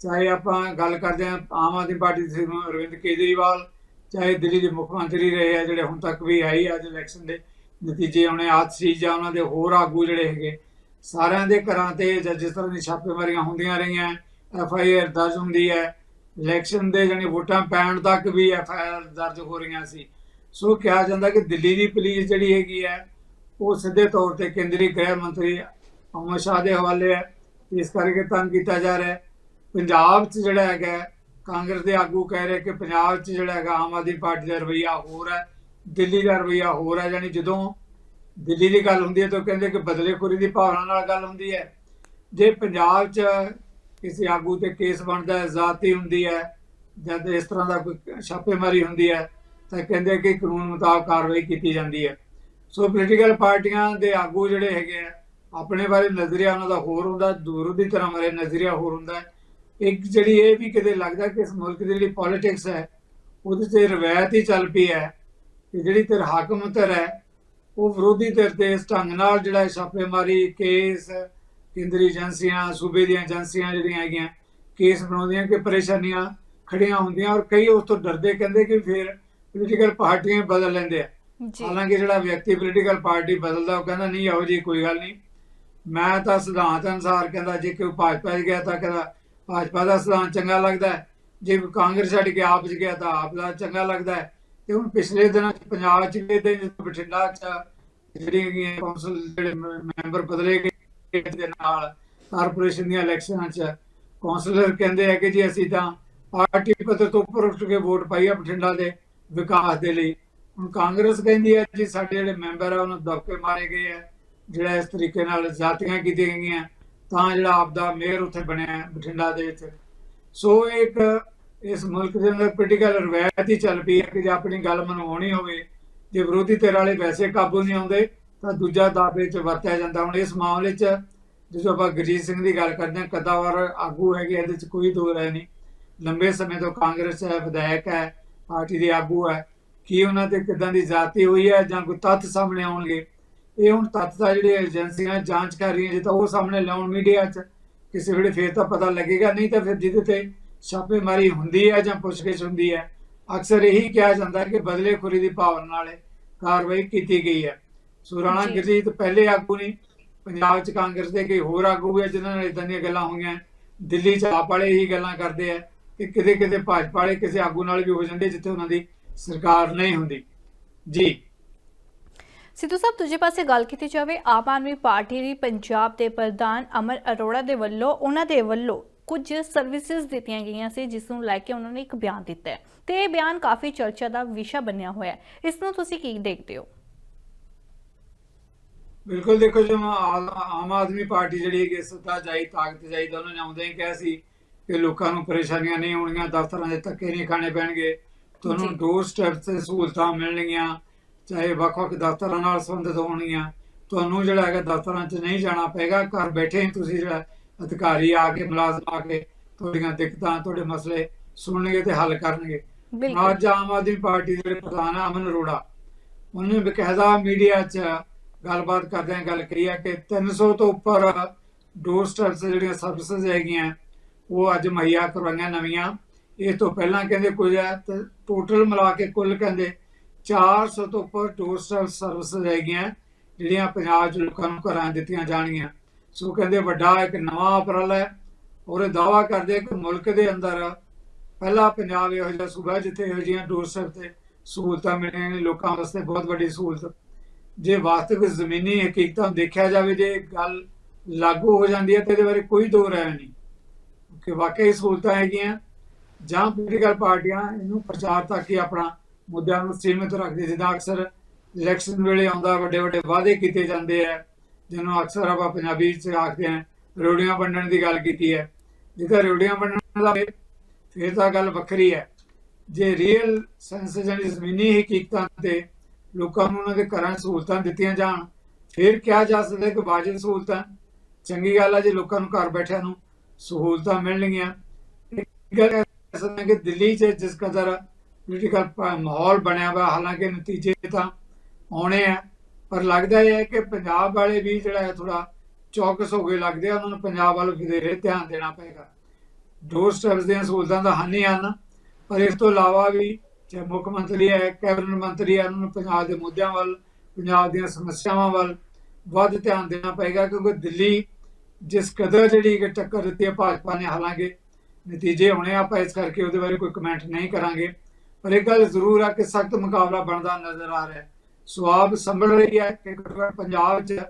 ਚਾਹੇ ਆਪਾਂ ਗੱਲ ਕਰਦੇ ਹਾਂ ਆਮ ਆਦਮੀ ਪਾਰਟੀ ਦੇ ਅਰਵਿੰਦ ਕੇਜਰੀਵਾਲ, ਚਾਹੇ ਦਿੱਲੀ ਦੇ ਮੁੱਖ ਮੰਤਰੀ ਰਹੇ ਆ, ਜਿਹੜੇ ਹੁਣ ਤੱਕ ਵੀ ਆਈ ਅੱਜ ਇਲੈਕਸ਼ਨ ਦੇ, ਨਤੀਜੇ ਆਉਣੇ ਆਤਸ਼ੀ ਜਾਂ ਉਹਨਾਂ ਦੇ ਹੋਰ ਆਗੂ ਜਿਹੜੇ ਹੈਗੇ, ਸਾਰਿਆਂ ਦੇ ਘਰਾਂ ਤੇ ਜਾਂ ਜਿਸ ਤਰ੍ਹਾਂ ਦੀ ਛਾਪੇਮਾਰੀਆਂ ਹੁੰਦੀਆਂ ਰਹੀਆਂ ਐਫ ਆਈ ਆਰ ਦਰਜ ਹੁੰਦੀ ਹੈ। ਇਲੈਕਸ਼ਨ ਦੇ ਜਾਨੀ ਵੋਟਾਂ ਪੈਣ ਤੱਕ ਵੀ ਐਫ ਆਈ ਆਰ ਦਰਜ ਹੋ ਰਹੀਆਂ ਸੀ। ਸੋ ਕਿਹਾ ਜਾਂਦਾ ਕਿ ਦਿੱਲੀ ਦੀ ਪੁਲਿਸ ਜਿਹੜੀ ਹੈਗੀ ਹੈ, ਉਹ ਸਿੱਧੇ ਤੌਰ ਤੇ ਕੇਂਦਰੀ ਗ੍ਰਹਿ ਮੰਤਰੀ ਅਮਿਤ ਸ਼ਾਹ ਦੇ ਹਵਾਲੇ ਹੈ। ਇਸ ਕਰਕੇ ਤੰਗ ਕੀਤਾ ਜਾ ਰਿਹਾ ਹੈ। ਪੰਜਾਬ 'ਚ ਜਿਹੜਾ ਹੈਗਾ ਕਾਂਗਰਸ ਦੇ ਆਗੂ ਕਹਿ ਰਹੇ ਕਿ ਪੰਜਾਬ 'ਚ ਜਿਹੜਾ ਹੈਗਾ ਆਮ ਆਦਮੀ ਪਾਰਟੀ ਦਾ ਰਵਈਆ ਹੋਰ ਹੈ, ਦਿੱਲੀ ਦਾ ਰਵਈਆ ਹੋਰ ਹੈ। ਯਾਨੀ ਜਦੋਂ ਦਿੱਲੀ ਦੀ ਗੱਲ ਹੁੰਦੀ ਹੈ ਤਾਂ ਉਹ ਕਹਿੰਦੇ ਕਿ ਬਦਲੇਖੋਰੀ ਦੀ ਭਾਵਨਾ ਨਾਲ ਗੱਲ ਹੁੰਦੀ ਹੈ। ਜੇ ਪੰਜਾਬ 'ਚ ਕਿਸੇ ਆਗੂ ਤੇ ਕੇਸ ਬਣਦਾ ਹੈ, ਜ਼ਾਤੀ ਹੁੰਦੀ ਹੈ, ਜਦ ਇਸ ਤਰ੍ਹਾਂ ਦਾ ਕੋਈ ਛਾਪੇਮਾਰੀ ਹੁੰਦੀ ਹੈ, ਤਾਂ ਕਹਿੰਦੇ ਕਿ ਕਾਨੂੰਨ ਮੁਤਾਬਕ ਕਾਰਵਾਈ ਕੀਤੀ ਜਾਂਦੀ ਹੈ। ਸੋ ਪੋਲੀਟੀਕਲ ਪਾਰਟੀਆਂ ਦੇ ਆਗੂ ਜਿਹੜੇ ਹੈਗੇ ਆ, ਆਪਣੇ ਬਾਰੇ ਨਜ਼ਰੀਆ ਉਹਨਾਂ ਦਾ ਹੋਰ ਹੁੰਦਾ ਦੂਰ ਦੀ ਤਰ੍ਹਾਂ ਬਾਰੇ ਨਜ਼ਰੀਆ ਹੋਰ ਹੁੰਦਾ ਇੱਕ ਜਿਹੜੀ ਇਹ ਵੀ ਕਿਤੇ ਲੱਗਦਾ ਕਿ ਇਸ ਮੁਲਕ ਦੀ ਜਿਹੜੀ ਪੋਲਿਟਿਕਸ ਹੈ, ਉਹਦੇ ਤੇ ਰਵਾਇਤ ਹੀ ਚੱਲ ਪਈ ਹੈ ਕਿ ਜਿਹੜੀ ਧਿਰ ਹਾਕਮ ਧਿਰ ਹੈ, ਉਹ ਵਿਰੋਧੀ ਧਿਰ ਤੇ ਇਸ ਢੰਗ ਨਾਲ ਜਿਹੜਾ ਛਾਪੇਮਾਰੀ ਕੇਸ ਕੇਂਦਰੀ ਏਜੰਸੀਆਂ ਸੂਬੇ ਦੀਆਂ ਏਜੰਸੀਆਂ ਜਿਹੜੀਆਂ ਹੈਗੀਆਂ ਕੇਸ ਬਣਾਉਂਦੀਆਂ ਕਿ ਪਰੇਸ਼ਾਨੀਆਂ ਖੜੀਆਂ ਹੁੰਦੀਆਂ ਔਰ ਕਈ ਉਸ ਤੋਂ ਡਰਦੇ ਕਹਿੰਦੇ ਕਿ ਫਿਰ ਪੋਲੀਟੀਕਲ ਪਾਰਟੀਆਂ ਬਦਲ ਲੈਂਦੇ ਆ। ਹਾਲਾਂਕਿ ਜਿਹੜਾ ਵਿਅਕਤੀ ਪੋਲੀਟੀਕਲ ਪਾਰਟੀ ਬਦਲਦਾ ਉਹ ਕਹਿੰਦਾ ਨਹੀਂ ਆਓ ਜੀ ਕੋਈ ਗੱਲ ਨਹੀਂ। ਮੈਂ ਤਾਂ ਸਿਧਾਂਤ ਅਨੁਸਾਰ ਕਹਿੰਦਾ ਜੇ ਕੋਈ ਭਾਜਪਾ 'ਚ ਗਿਆ ਤਾਂ ਕਹਿੰਦਾ ਭਾਜਪਾ ਦਾ ਸਿਧਾਂਤ ਚੰਗਾ ਲੱਗਦਾ ਜੇ ਕੋਈ ਕਾਂਗਰਸ ਛੱਡ ਕੇ ਆਪ 'ਚ ਗਿਆ ਤਾਂ ਆਪ ਦਾ ਚੰਗਾ ਲੱਗਦਾ ਹੈ। ਤੇ ਹੁਣ ਪਿਛਲੇ ਦਿਨਾਂ 'ਚ ਪੰਜਾਬ 'ਚ ਜਿੱਥੇ ਬਠਿੰਡਾ 'ਚ ਜਿਹੜੀਆਂ ਕੌਂਸਲ ਜਿਹੜੇ ਮੈਂਬਰ ਬਦਲੇ ਗਏ। ਦੇ ਨਾਲ ਕਾਰਪੋਰੇਸ਼ਨ ਦੀਆਂ ਇਲੈਕਸ਼ਨਾਂ 'ਚ। ਕੌਂਸਲਰ ਕਹਿੰਦੇ ਆ ਕਿ ਜੀ ਅਸੀਂ ਤਾਂ ਪਾਰਟੀ ਪੱਧਰ ਤੋਂ ਉੱਪਰ ਉੱਠ ਕੇ ਵੋਟ ਪਾਈ ਆ ਬਠਿੰਡਾ ਦੇ ਵਿਕਾਸ ਦੇ ਲਈ। ਹੁਣ ਕਾਂਗਰਸ ਕਹਿੰਦੀ ਹੈ ਜੀ ਸਾਡੇ ਜਿਹੜੇ ਮੈਂਬਰ ਆ, ਉਹਨਾਂ ਦਬਕੇ ਮਾਰੇ ਗਏ ਆ, ਜਿਹੜਾ ਇਸ ਤਰੀਕੇ ਨਾਲ ਜਾਤੀਆਂ ਕੀਤੀਆਂ ਗਈਆਂ, ਤਾਂ ਜਿਹੜਾ ਆਪਦਾ ਮੇਅਰ ਉੱਥੇ ਬਣਿਆ ਬਠਿੰਡਾ ਦੇ ਵਿੱਚ। ਸੋ ਇਹ ਇੱਕ ਇਸ ਮੁਲਕ ਦੇ ਅੰਦਰ ਪੋਲੀਟੀਕਲ ਰਵਾਇਤ ਹੀ ਚੱਲ ਪਈ ਹੈ ਕਿ ਜੇ ਆਪਣੀ ਗੱਲ ਮਨਵਾਉਣੀ ਹੋਵੇ, ਜੇ ਵਿਰੋਧੀ ਧਿਰ ਵਾਲੇ ਵੈਸੇ ਕਾਬੂ ਨਹੀਂ ਆਉਂਦੇ ਤਾਂ ਦੂਜਾ ਦਾਅਵੇ 'ਚ ਵਰਤਿਆ ਜਾਂਦਾ। ਹੁਣ ਇਸ ਮਾਮਲੇ 'ਚ ਜਦੋਂ ਆਪਾਂ ਗੁਰਜੀਤ ਸਿੰਘ ਦੀ ਗੱਲ ਕਰਦੇ ਹਾਂ, ਕਦਾਵਰ ਆਗੂ ਹੈਗੇ ਇਹਦੇ 'ਚ ਕੋਈ ਦੋ ਰਾਏ ਨਹੀਂ। ਲੰਬੇ ਸਮੇਂ ਤੋਂ ਕਾਂਗਰਸ ਹੈ, ਵਿਧਾਇਕ ਹੈ, ਪਾਰਟੀ ਦੇ ਆਗੂ ਹੈ। ਕੀ ਉਹਨਾਂ ਤੇ ਕਿਦਾਂ ਦੀ ਜਾਤੀ ਹੋਈ ਹੈ ਜਾਂ ਕੋਈ ਤੱਥ ਸਾਹਮਣੇ ਆਉਣਗੇ? ਇਹ ਹੁਣ ਤੱਥ ਦਾ ਜਿਹੜੇ ਏਜੰਸੀਆਂ ਜਾਂਚ ਕਰ ਰਹੀਆਂ ਜੇ ਤਾਂ ਉਹ ਸਾਹਮਣੇ ਲਿਆਉਣ ਮੀਡੀਆ 'ਚ। ਕਿਸੇ ਵੇਲੇ ਫੇਰ ਤਾਂ ਪਤਾ ਲੱਗੇਗਾ, ਨਹੀਂ ਤਾਂ ਫਿਰ ਜਿਹਦੇ ਤੇ ਛਾਪੇਮਾਰੀ ਹੁੰਦੀ ਹੈ ਜਾਂ ਪੁੱਛਗਿੱਛ ਹੁੰਦੀ ਹੈ। ਅਕਸਰ ਇਹੀ ਕਿਹਾ ਜਾਂਦਾ ਹੈ ਕਿ ਬਦਲੇਖੋਰੀ ਦੀ ਭਾਵਨਾ ਨਾਲ ਕਾਰਵਾਈ ਕੀਤੀ ਗਈ ਹੈ। ਸੋ ਰਾਣਾ ਜੀ। ਗੁਰਜੀਤ ਪਹਿਲੇ ਆਗੂ ਨਹੀਂ ਪੰਜਾਬ 'ਚ ਕਾਂਗਰਸ ਦੇ ਕਈ ਹੋਰ ਆਗੂ ਹੈ ਜਿਨ੍ਹਾਂ ਨਾਲ ਇਦਾਂ ਦੀਆਂ ਗੱਲਾਂ ਹੋਈਆਂ। ਦਿੱਲੀ 'ਚ ਆਪ ਵਾਲੇ ਇਹੀ ਗੱਲਾਂ ਕਰਦੇ ਆ ਕਿ ਕਿਤੇ ਕਿਤੇ ਭਾਜਪਾ ਵਾਲੇ ਕਿਸੇ ਆਗੂ ਨਾਲ ਵੀ ਹੋ ਜਾਂਦੇ ਜਿੱਥੇ ਉਹਨਾਂ ਦੀ ਸਰਕਾਰ ਨਹੀਂ ਹੁੰਦੀ। ਜੀ। ਸਿੱਧੂ ਸਾਹਿਬ ਦੂਜੇ ਪਾਸੇ ਗੱਲ ਕੀਤੀ ਜਾਵੇ ਆਮ ਆਦਮੀ ਪਾਰਟੀ ਦੀ ਪੰਜਾਬ ਦੇ ਪ੍ਰਧਾਨ ਅਮਰ ਅਰੋੜਾ ਦੇ ਵੱਲੋਂ ਉਹਨਾਂ ਦੇ ਵੱਲੋਂ ਕੁਝ ਸਰਵਿਸਿਜ਼ ਦਿੱਤੀਆਂ ਗਈਆਂ ਸੀ ਜਿਸ ਨੂੰ ਲੈ ਕੇ ਉਹਨਾਂ ਨੇ ਇੱਕ ਬਿਆਨ ਦਿੱਤਾ ਹੈ। ਤੇ ਇਹ ਬਿਆਨ ਕਾਫੀ ਚਰਚਾ ਦਾ ਵਿਸ਼ਾ ਬਣਿਆ ਹੋਇਆ ਹੈ। ਇਸ ਨੂੰ ਤੁਸੀਂ ਕੀ ਦੇਖਦੇ ਹੋ? ਬਿਲਕੁਲ ਦੇਖੋ ਜੋ ਆਮ ਆਦਮੀ ਪਾਰਟੀ ਜਿਹੜੀ ਹੈ ਕਿ ਸੱਤਾ ਜਾਈ ਤਾਕਤ ਜਾਈ ਉਹਨਾਂ ਨੇ ਆਉਂਦੇ ਹੀ ਕਿਹਾ ਸੀ ਕਿ ਲੋਕਾਂ ਨੂੰ ਪਰੇਸ਼ਾਨੀਆਂ ਨਹੀਂ ਹੋਣਗੀਆਂ ਦਫ਼ਤਰਾਂ ਦੇ ਧੱਕੇ ਨਹੀਂ ਖਾਣੇ ਪੈਣਗੇ। ਤੁਹਾਨੂੰ। ਡੋਰ ਸਟੈਪ ਤੇ ਸਹੂਲਤਾਂ ਮਿਲਣਗੀਆਂ ਚਾਹੇ ਵੱਖ-ਵੱਖ ਦਫ਼ਤਰਾਂ ਨਾਲ ਸੰਬੰਧਿਤ ਹੋਣਗੀਆਂ। ਤੁਹਾਨੂੰ ਜਿਹੜਾ ਹੈਗਾ ਦਫ਼ਤਰਾਂ 'ਚ ਨਹੀਂ ਜਾਣਾ ਪਏਗਾ ਘਰ ਬੈਠੇ ਹੀ ਤੁਸੀਂ ਜਿਹੜਾ ਅਧਿਕਾਰੀ ਆ ਕੇ ਮੁਲਾਜ਼ਮ ਆ ਕੇ ਤੁਹਾਡੀਆਂ ਦਿੱਕਤਾਂ ਤੁਹਾਡੇ ਮਸਲੇ ਸੁਣਨਗੇ ਤੇ ਹੱਲ ਕਰਨਗੇ। ਅੱਜ ਆਮ ਆਦਮੀ ਪਾਰਟੀ ਦੇ ਪ੍ਰਧਾਨ ਅਮਨ ਅਰੋੜਾ ਉਹਨੇ ਬਕਾਇਦਾ ਮੀਡੀਆ 'ਚ ਗੱਲਬਾਤ ਕਰਦਿਆਂ ਗੱਲ ਕਹੀ ਹੈ ਕਿ 300 ਤੋਂ ਉੱਪਰ ਡੋਰ ਸਟੈਪਸ ਜਿਹੜੀਆਂ ਸਰਵਿਸਿਜ਼ ਹੈਗੀਆਂ, ਉਹ ਅੱਜ ਮੁਹੱਈਆ ਕਰਵਾਈਆਂ ਨਵੀਆਂ। ਇਸ ਤੋਂ ਪਹਿਲਾਂ ਕਹਿੰਦੇ ਕੁਝ ਟੋਟਲ ਮਿਲਾ ਕੇ ਕੁੱਲ ਕਹਿੰਦੇ 400 ਤੋਂ ਉੱਪਰ ਡੋਰ ਸਟੈਪ ਸਰਵਿਸਿਜ਼ ਹੈਗੀਆਂ, ਜਿਹੜੀਆਂ ਪੰਜਾਬ 'ਚ ਲੋਕਾਂ ਨੂੰ ਘਰਾਂ ਦਿੱਤੀਆਂ ਜਾਣਗੀਆਂ। ਸੋ ਕਹਿੰਦੇ ਵੱਡਾ ਇੱਕ ਨਵਾਂ ਉਪਰਾਲਾ ਹੈ, ਔਰ ਇਹ ਦਾਵਾ ਕਰਦੇ ਕਿ ਮੁਲਕ ਦੇ ਅੰਦਰ ਪਹਿਲਾ ਪੰਜਾਬ ਇਹੋ ਜਿਹਾ ਸੂਬਾ ਜਿੱਥੇ ਇਹੋ ਜਿਹੀਆਂ ਡੋਰ ਸਟੈਪ ਤੇ ਸਹੂਲਤਾਂ ਮਿਲੀਆਂ ਨੇ, ਲੋਕਾਂ ਵਾਸਤੇ ਬਹੁਤ ਵੱਡੀ ਸਹੂਲਤ। ਜੇ ਵਾਸਤਵਿਕ ਜ਼ਮੀਨੀ ਹਕੀਕਤਾਂ ਨੂੰ ਦੇਖਿਆ ਜਾਵੇ, ਜੇ ਗੱਲ ਲਾਗੂ ਹੋ ਜਾਂਦੀ ਹੈ, ਤੇ ਇਹਦੇ ਬਾਰੇ ਕੋਈ ਦੋ ਰਾਏ ਨਹੀਂ। ਕਿ ਵਾਕਈ ਸਹੂਲਤਾਂ ਹੈਗੀਆਂ, ਜਾਂ ਪੋਲੀਟੀਕਲ ਪਾਰਟੀਆਂ ਇਹਨੂੰ ਪ੍ਰਚਾਰ ਤੱਕ ਹੀ ਆਪਣਾ ਮੁੱਦਿਆਂ ਨੂੰ ਸੀਮਿਤ ਰੱਖਦੇ ਜਿੱਦਾਂ ਅਕਸਰ ਇਲੈਕਸ਼ਨ ਵੇਲੇ ਆਉਂਦਾ, ਵੱਡੇ ਵੱਡੇ ਵਾਅਦੇ ਕੀਤੇ ਜਾਂਦੇ ਆ, ਜਿਹਨੂੰ ਅਕਸਰ ਆਪਾਂ ਪੰਜਾਬੀ ਚ ਆਖਦੇ ਆ, ਰੋੜੀਆਂ ਵੰਡਣ ਦੀ ਗੱਲ ਕੀਤੀ ਹੈ। ਜਿੱਦਾਂ ਰੋੜੀਆਂ ਵੰਡਣ ਦਾ ਫਿਰ ਤਾਂ ਗੱਲ ਵੱਖਰੀ ਹੈ। ਜੇ ਰੀਅਲ ਸੈਂਸ ਜਾਨੀ ਜ਼ਮੀਨੀ ਹਕੀਕਤਾਂ ਤੇ ਲੋਕਾਂ ਨੂੰ ਉਹਨਾਂ ਦੇ ਘਰਾਂ 'ਚ ਸਹੂਲਤਾਂ ਦਿੱਤੀਆਂ ਜਾਣ, ਫਿਰ ਕਿਹਾ ਜਾ ਸਕਦਾ ਕਿ ਵਾਜਬ ਸਹੂਲਤਾਂ। ਚੰਗੀ ਗੱਲ ਆ ਜੇ ਲੋਕਾਂ ਨੂੰ ਘਰ ਬੈਠਿਆਂ ਨੂੰ ਸਹੂਲਤਾਂ ਮਿਲਣਗੀਆਂ। ਗੱਲ ਕਹਿ ਕਿ ਦਿੱਲੀ 'ਚ ਜਿਸ ਕਦਰ ਪੋਲੀਟੀਕਲ ਮਾਹੌਲ ਬਣਿਆ ਵਾ, ਹਾਲਾਂਕਿ ਨਤੀਜੇ ਤਾਂ ਆਉਣੇ ਆ, ਪਰ ਲੱਗਦਾ ਇਹ ਹੈ ਕਿ ਪੰਜਾਬ ਵਾਲੇ ਵੀ ਜਿਹੜਾ ਹੈ ਥੋੜਾ ਚੌਕਸ ਹੋ ਗਏ ਲੱਗਦੇ ਆ, ਉਹਨਾਂ ਨੂੰ ਪੰਜਾਬ ਵੱਲ ਵਧੇਰੇ ਧਿਆਨ ਦੇਣਾ ਪਏਗਾ। ਡੋਰ ਸਟੈਪਸ ਦੀਆਂ ਸਹੂਲਤਾਂ ਦਾ ਹਾਨੀ ਹਨ, ਪਰ ਇਸ ਤੋਂ ਇਲਾਵਾ ਵੀ ਚਾਹੇ ਮੁੱਖ ਮੰਤਰੀ ਹੈ, ਕੈਬਨਿਟ ਮੰਤਰੀ ਹੈ, ਉਹਨਾਂ ਨੂੰ ਪੰਜਾਬ ਦੇ ਮੁੱਦਿਆਂ ਵੱਲ, ਪੰਜਾਬ ਦੀਆਂ ਸਮੱਸਿਆਵਾਂ ਵੱਲ ਵੱਧ ਧਿਆਨ ਦੇਣਾ ਪਏਗਾ ਕਿਉਂਕਿ ਦਿੱਲੀ ਜਿਸ ਕਦਰ ਜਿਹੜੀ ਕਿ ਟੱਕਰ ਦਿੱਤੀ ਹੈ, ਭਾਜਪਾ ਨੇ ਹਾਲਾਂਕਿ ਨਤੀਜੇ ਹੋਣੇ ਆਪਾਂ ਇਸ ਕਰਕੇ ਉਹਦੇ ਬਾਰੇ ਕੋਈ ਕਮੈਂਟ ਨਹੀਂ ਕਰਾਂਗੇ। ਪਰ ਇਹ ਗੱਲ ਜ਼ਰੂਰ ਆ ਕਿ ਸਖਤ ਮੁਕਾਬਲਾ ਬਣਦਾ ਨਜ਼ਰ ਆ ਰਿਹਾ ਹੈ। ਸਵਾਬ ਸੰਭਲ ਰਹੀ ਹੈ ਕਿ ਘੱਟੋ ਘੱਟ ਪੰਜਾਬ 'ਚ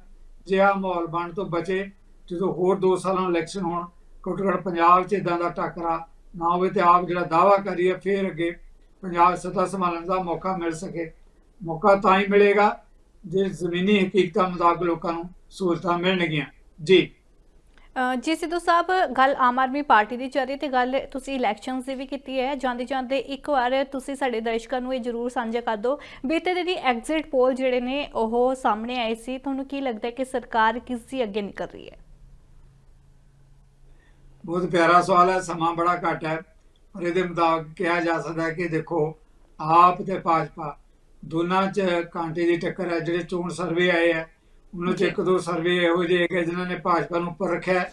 ਜਿਹਾ ਮਾਹੌਲ ਬਣ ਤੋਂ ਬਚੇ, ਜਦੋਂ ਹੋਰ 2 ਸਾਲਾਂ ਇਲੈਕਸ਼ਨ ਹੋਣ ਘੱਟੋ ਘੱਟ ਪੰਜਾਬ 'ਚ ਇਦਾਂ ਦਾ ਟੱਕਰਾ ਨਾ ਹੋਵੇ ਤੇ ਆਪ ਜਿਹੜਾ ਦਾਵਾ ਕਰੀਏ, ਫੇਰ ਅੱਗੇ ਪੰਜਾਬ ਸੱਤਾ ਸੰਭਾਲਣ ਦਾ ਮੌਕਾ ਮਿਲ ਸਕੇ। ਮੌਕਾ ਤਾਂ ਹੀ ਮਿਲੇਗਾ ਜੇ ਜ਼ਮੀਨੀ ਹਕੀਕਤਾਂ ਮੁਤਾਬਕ ਲੋਕਾਂ ਨੂੰ ਸਹੂਲਤਾਂ ਮਿਲਣਗੀਆਂ। ਜੀ। ਜੀ ਸਿੱਧੂ ਸਾਹਿਬ ਗੱਲ ਆਮ ਆਦਮੀ ਪਾਰਟੀ ਦੀ ਚੱਲ ਰਹੀ ਤੇ ਗੱਲ ਤੁਸੀਂ ਇਲੈਕਸ਼ਨਸ ਦੀ ਵੀ ਕੀਤੀ ਹੈ। ਜਾਂਦੇ ਜਾਂਦੇ ਇੱਕ ਵਾਰ ਤੁਸੀਂ ਸਾਡੇ ਦਰਸ਼ਕਾਂ ਨੂੰ ਇਹ ਜਰੂਰ ਸਾਂਝਾ ਕਰ ਦਿਓ। ਬੀਤੇ ਦਿਨੀ ਐਗਜ਼ਿਟ ਪੋਲ ਜਿਹੜੇ ਨੇ ਉਹ ਸਾਹਮਣੇ ਆਏ ਸੀ। ਤੁਹਾਨੂੰ ਕੀ ਲੱਗਦਾ ਕਿ ਸਰਕਾਰ ਕਿਸ ਦੀ ਅੱਗੇ ਨਿਕਲ ਰਹੀ ਹੈ? ਬਹੁਤ ਪਿਆਰਾ ਸਵਾਲ ਹੈ। ਸਮਾਂ ਬੜਾ ਘੱਟ ਹੈ। ਪਰ ਇਹਦੇ ਮੁਤਾਬਕ ਕਿਹਾ ਜਾ ਸਕਦਾ ਹੈ ਕਿ ਦੇਖੋ ਆਪ ਤੇ ਭਾਜਪਾ ਦੋਨਾਂ 'ਚ ਕਾਂਟੇ ਦੀ ਟੱਕਰ ਹੈ ਜਿਹੜੇ ਚੋਣ ਸਰਵੇ ਆਏ ਹੈ ਉਹਨਾਂ 'ਚ। ਇੱਕ ਦੋ ਸਰਵੇ ਇਹੋ ਜਿਹੇ ਕਿ ਜਿਨ੍ਹਾਂ ਨੇ ਭਾਜਪਾ ਨੂੰ ਉੱਪਰ ਰੱਖਿਆ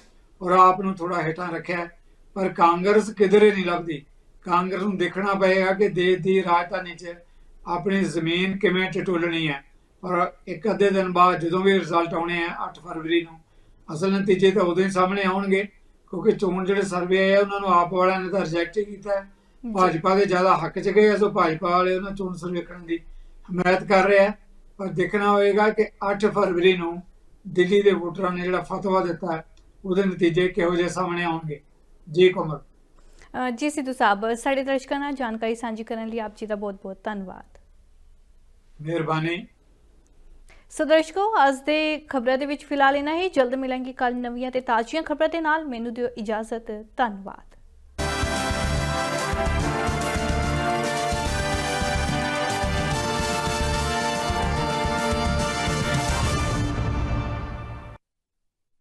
ਔਰ ਆਪ ਨੂੰ ਥੋੜਾ ਹੇਠਾਂ ਰੱਖਿਆ। ਪਰ ਕਾਂਗਰਸ ਕਿਧਰੇ ਨਹੀਂ ਲੱਭਦੀ ਕਾਂਗਰਸ ਨੂੰ ਦੇਖਣਾ ਪਏਗਾ ਕਿ ਦੇਸ਼ ਦੀ ਰਾਜਧਾਨੀ 'ਚ ਆਪਣੀ ਜ਼ਮੀਨ ਕਿਵੇਂ ਟਟੋਲਣੀ ਹੈ ਔਰ ਇੱਕ ਅੱਧੇ ਦਿਨ ਬਾਅਦ ਜਦੋਂ ਵੀ ਰਿਜ਼ਲਟ ਆਉਣੇ ਆ 8 ਫਰਵਰੀ ਨੂੰ ਅਸਲ ਨਤੀਜੇ ਤਾਂ ਉਦੋਂ ਹੀ ਸਾਹਮਣੇ ਆਉਣਗੇ ਕਿਉਂਕਿ ਚੋਣ ਜਿਹੜੇ ਸਰਵੇ ਆਏ ਉਹਨਾਂ ਨੂੰ ਆਪ ਵਾਲਿਆਂ ਨੇ ਤਾਂ ਰਿਜੈਕਟ ਕੀਤਾ ਭਾਜਪਾ ਦੇ ਜ਼ਿਆਦਾ ਹੱਕ 'ਚ ਗਏ ਸੋ ਭਾਜਪਾ ਵਾਲੇ ਉਹਨਾਂ ਚੋਣ ਸਰਵੇਖਣ ਦੀ ਹਮਾਇਤ ਕਰ ਰਹੇ ਪਰ ਦੇਖਣਾ ਹੋਏਗਾ ਕਿ 8 ਫਰਵਰੀ ਨੂੰ ਦਿੱਲੀ ਦੇ ਵੋਟਰਾਂ ਨੇ ਜਿਹੜਾ ਫਤਵਾ ਦਿੱਤਾ ਉਹਦੇ ਨਤੀਜੇ ਕਿਹੋ ਜਿਹੇ ਸਾਹਮਣੇ ਆਉਣਗੇ। ਜੀ ਕਮਰ ਅ, ਜੀ ਸਿੱਧੂ ਸਾਹਿਬ ਸਾਡੇ ਦਰਸ਼ਕਾਂ ਨਾਲ ਜਾਣਕਾਰੀ ਸਾਂਝੀ ਕਰਨ ਲਈ ਆਪ ਜੀ ਦਾ ਬਹੁਤ-ਬਹੁਤ ਧੰਨਵਾਦ। ਮਿਹਰਬਾਨੀ। ਸੋ ਦਰਸ਼ਕੋ, ਅੱਜ ਦੇ ਖਬਰਾਂ ਦੇ ਵਿੱਚ ਫਿਲਹਾਲ ਇਨਾ ਹੀ। ਜਲਦ ਮਿਲਾਂਗੇ ਕੱਲ ਨਵੀਆਂ ਤੇ ਤਾਜ਼ੀਆਂ ਖਬਰਾਂ ਦੇ ਨਾਲ। ਮੈਨੂੰ ਦਿਓ ਇਜਾਜ਼ਤ। ਧੰਨਵਾਦ।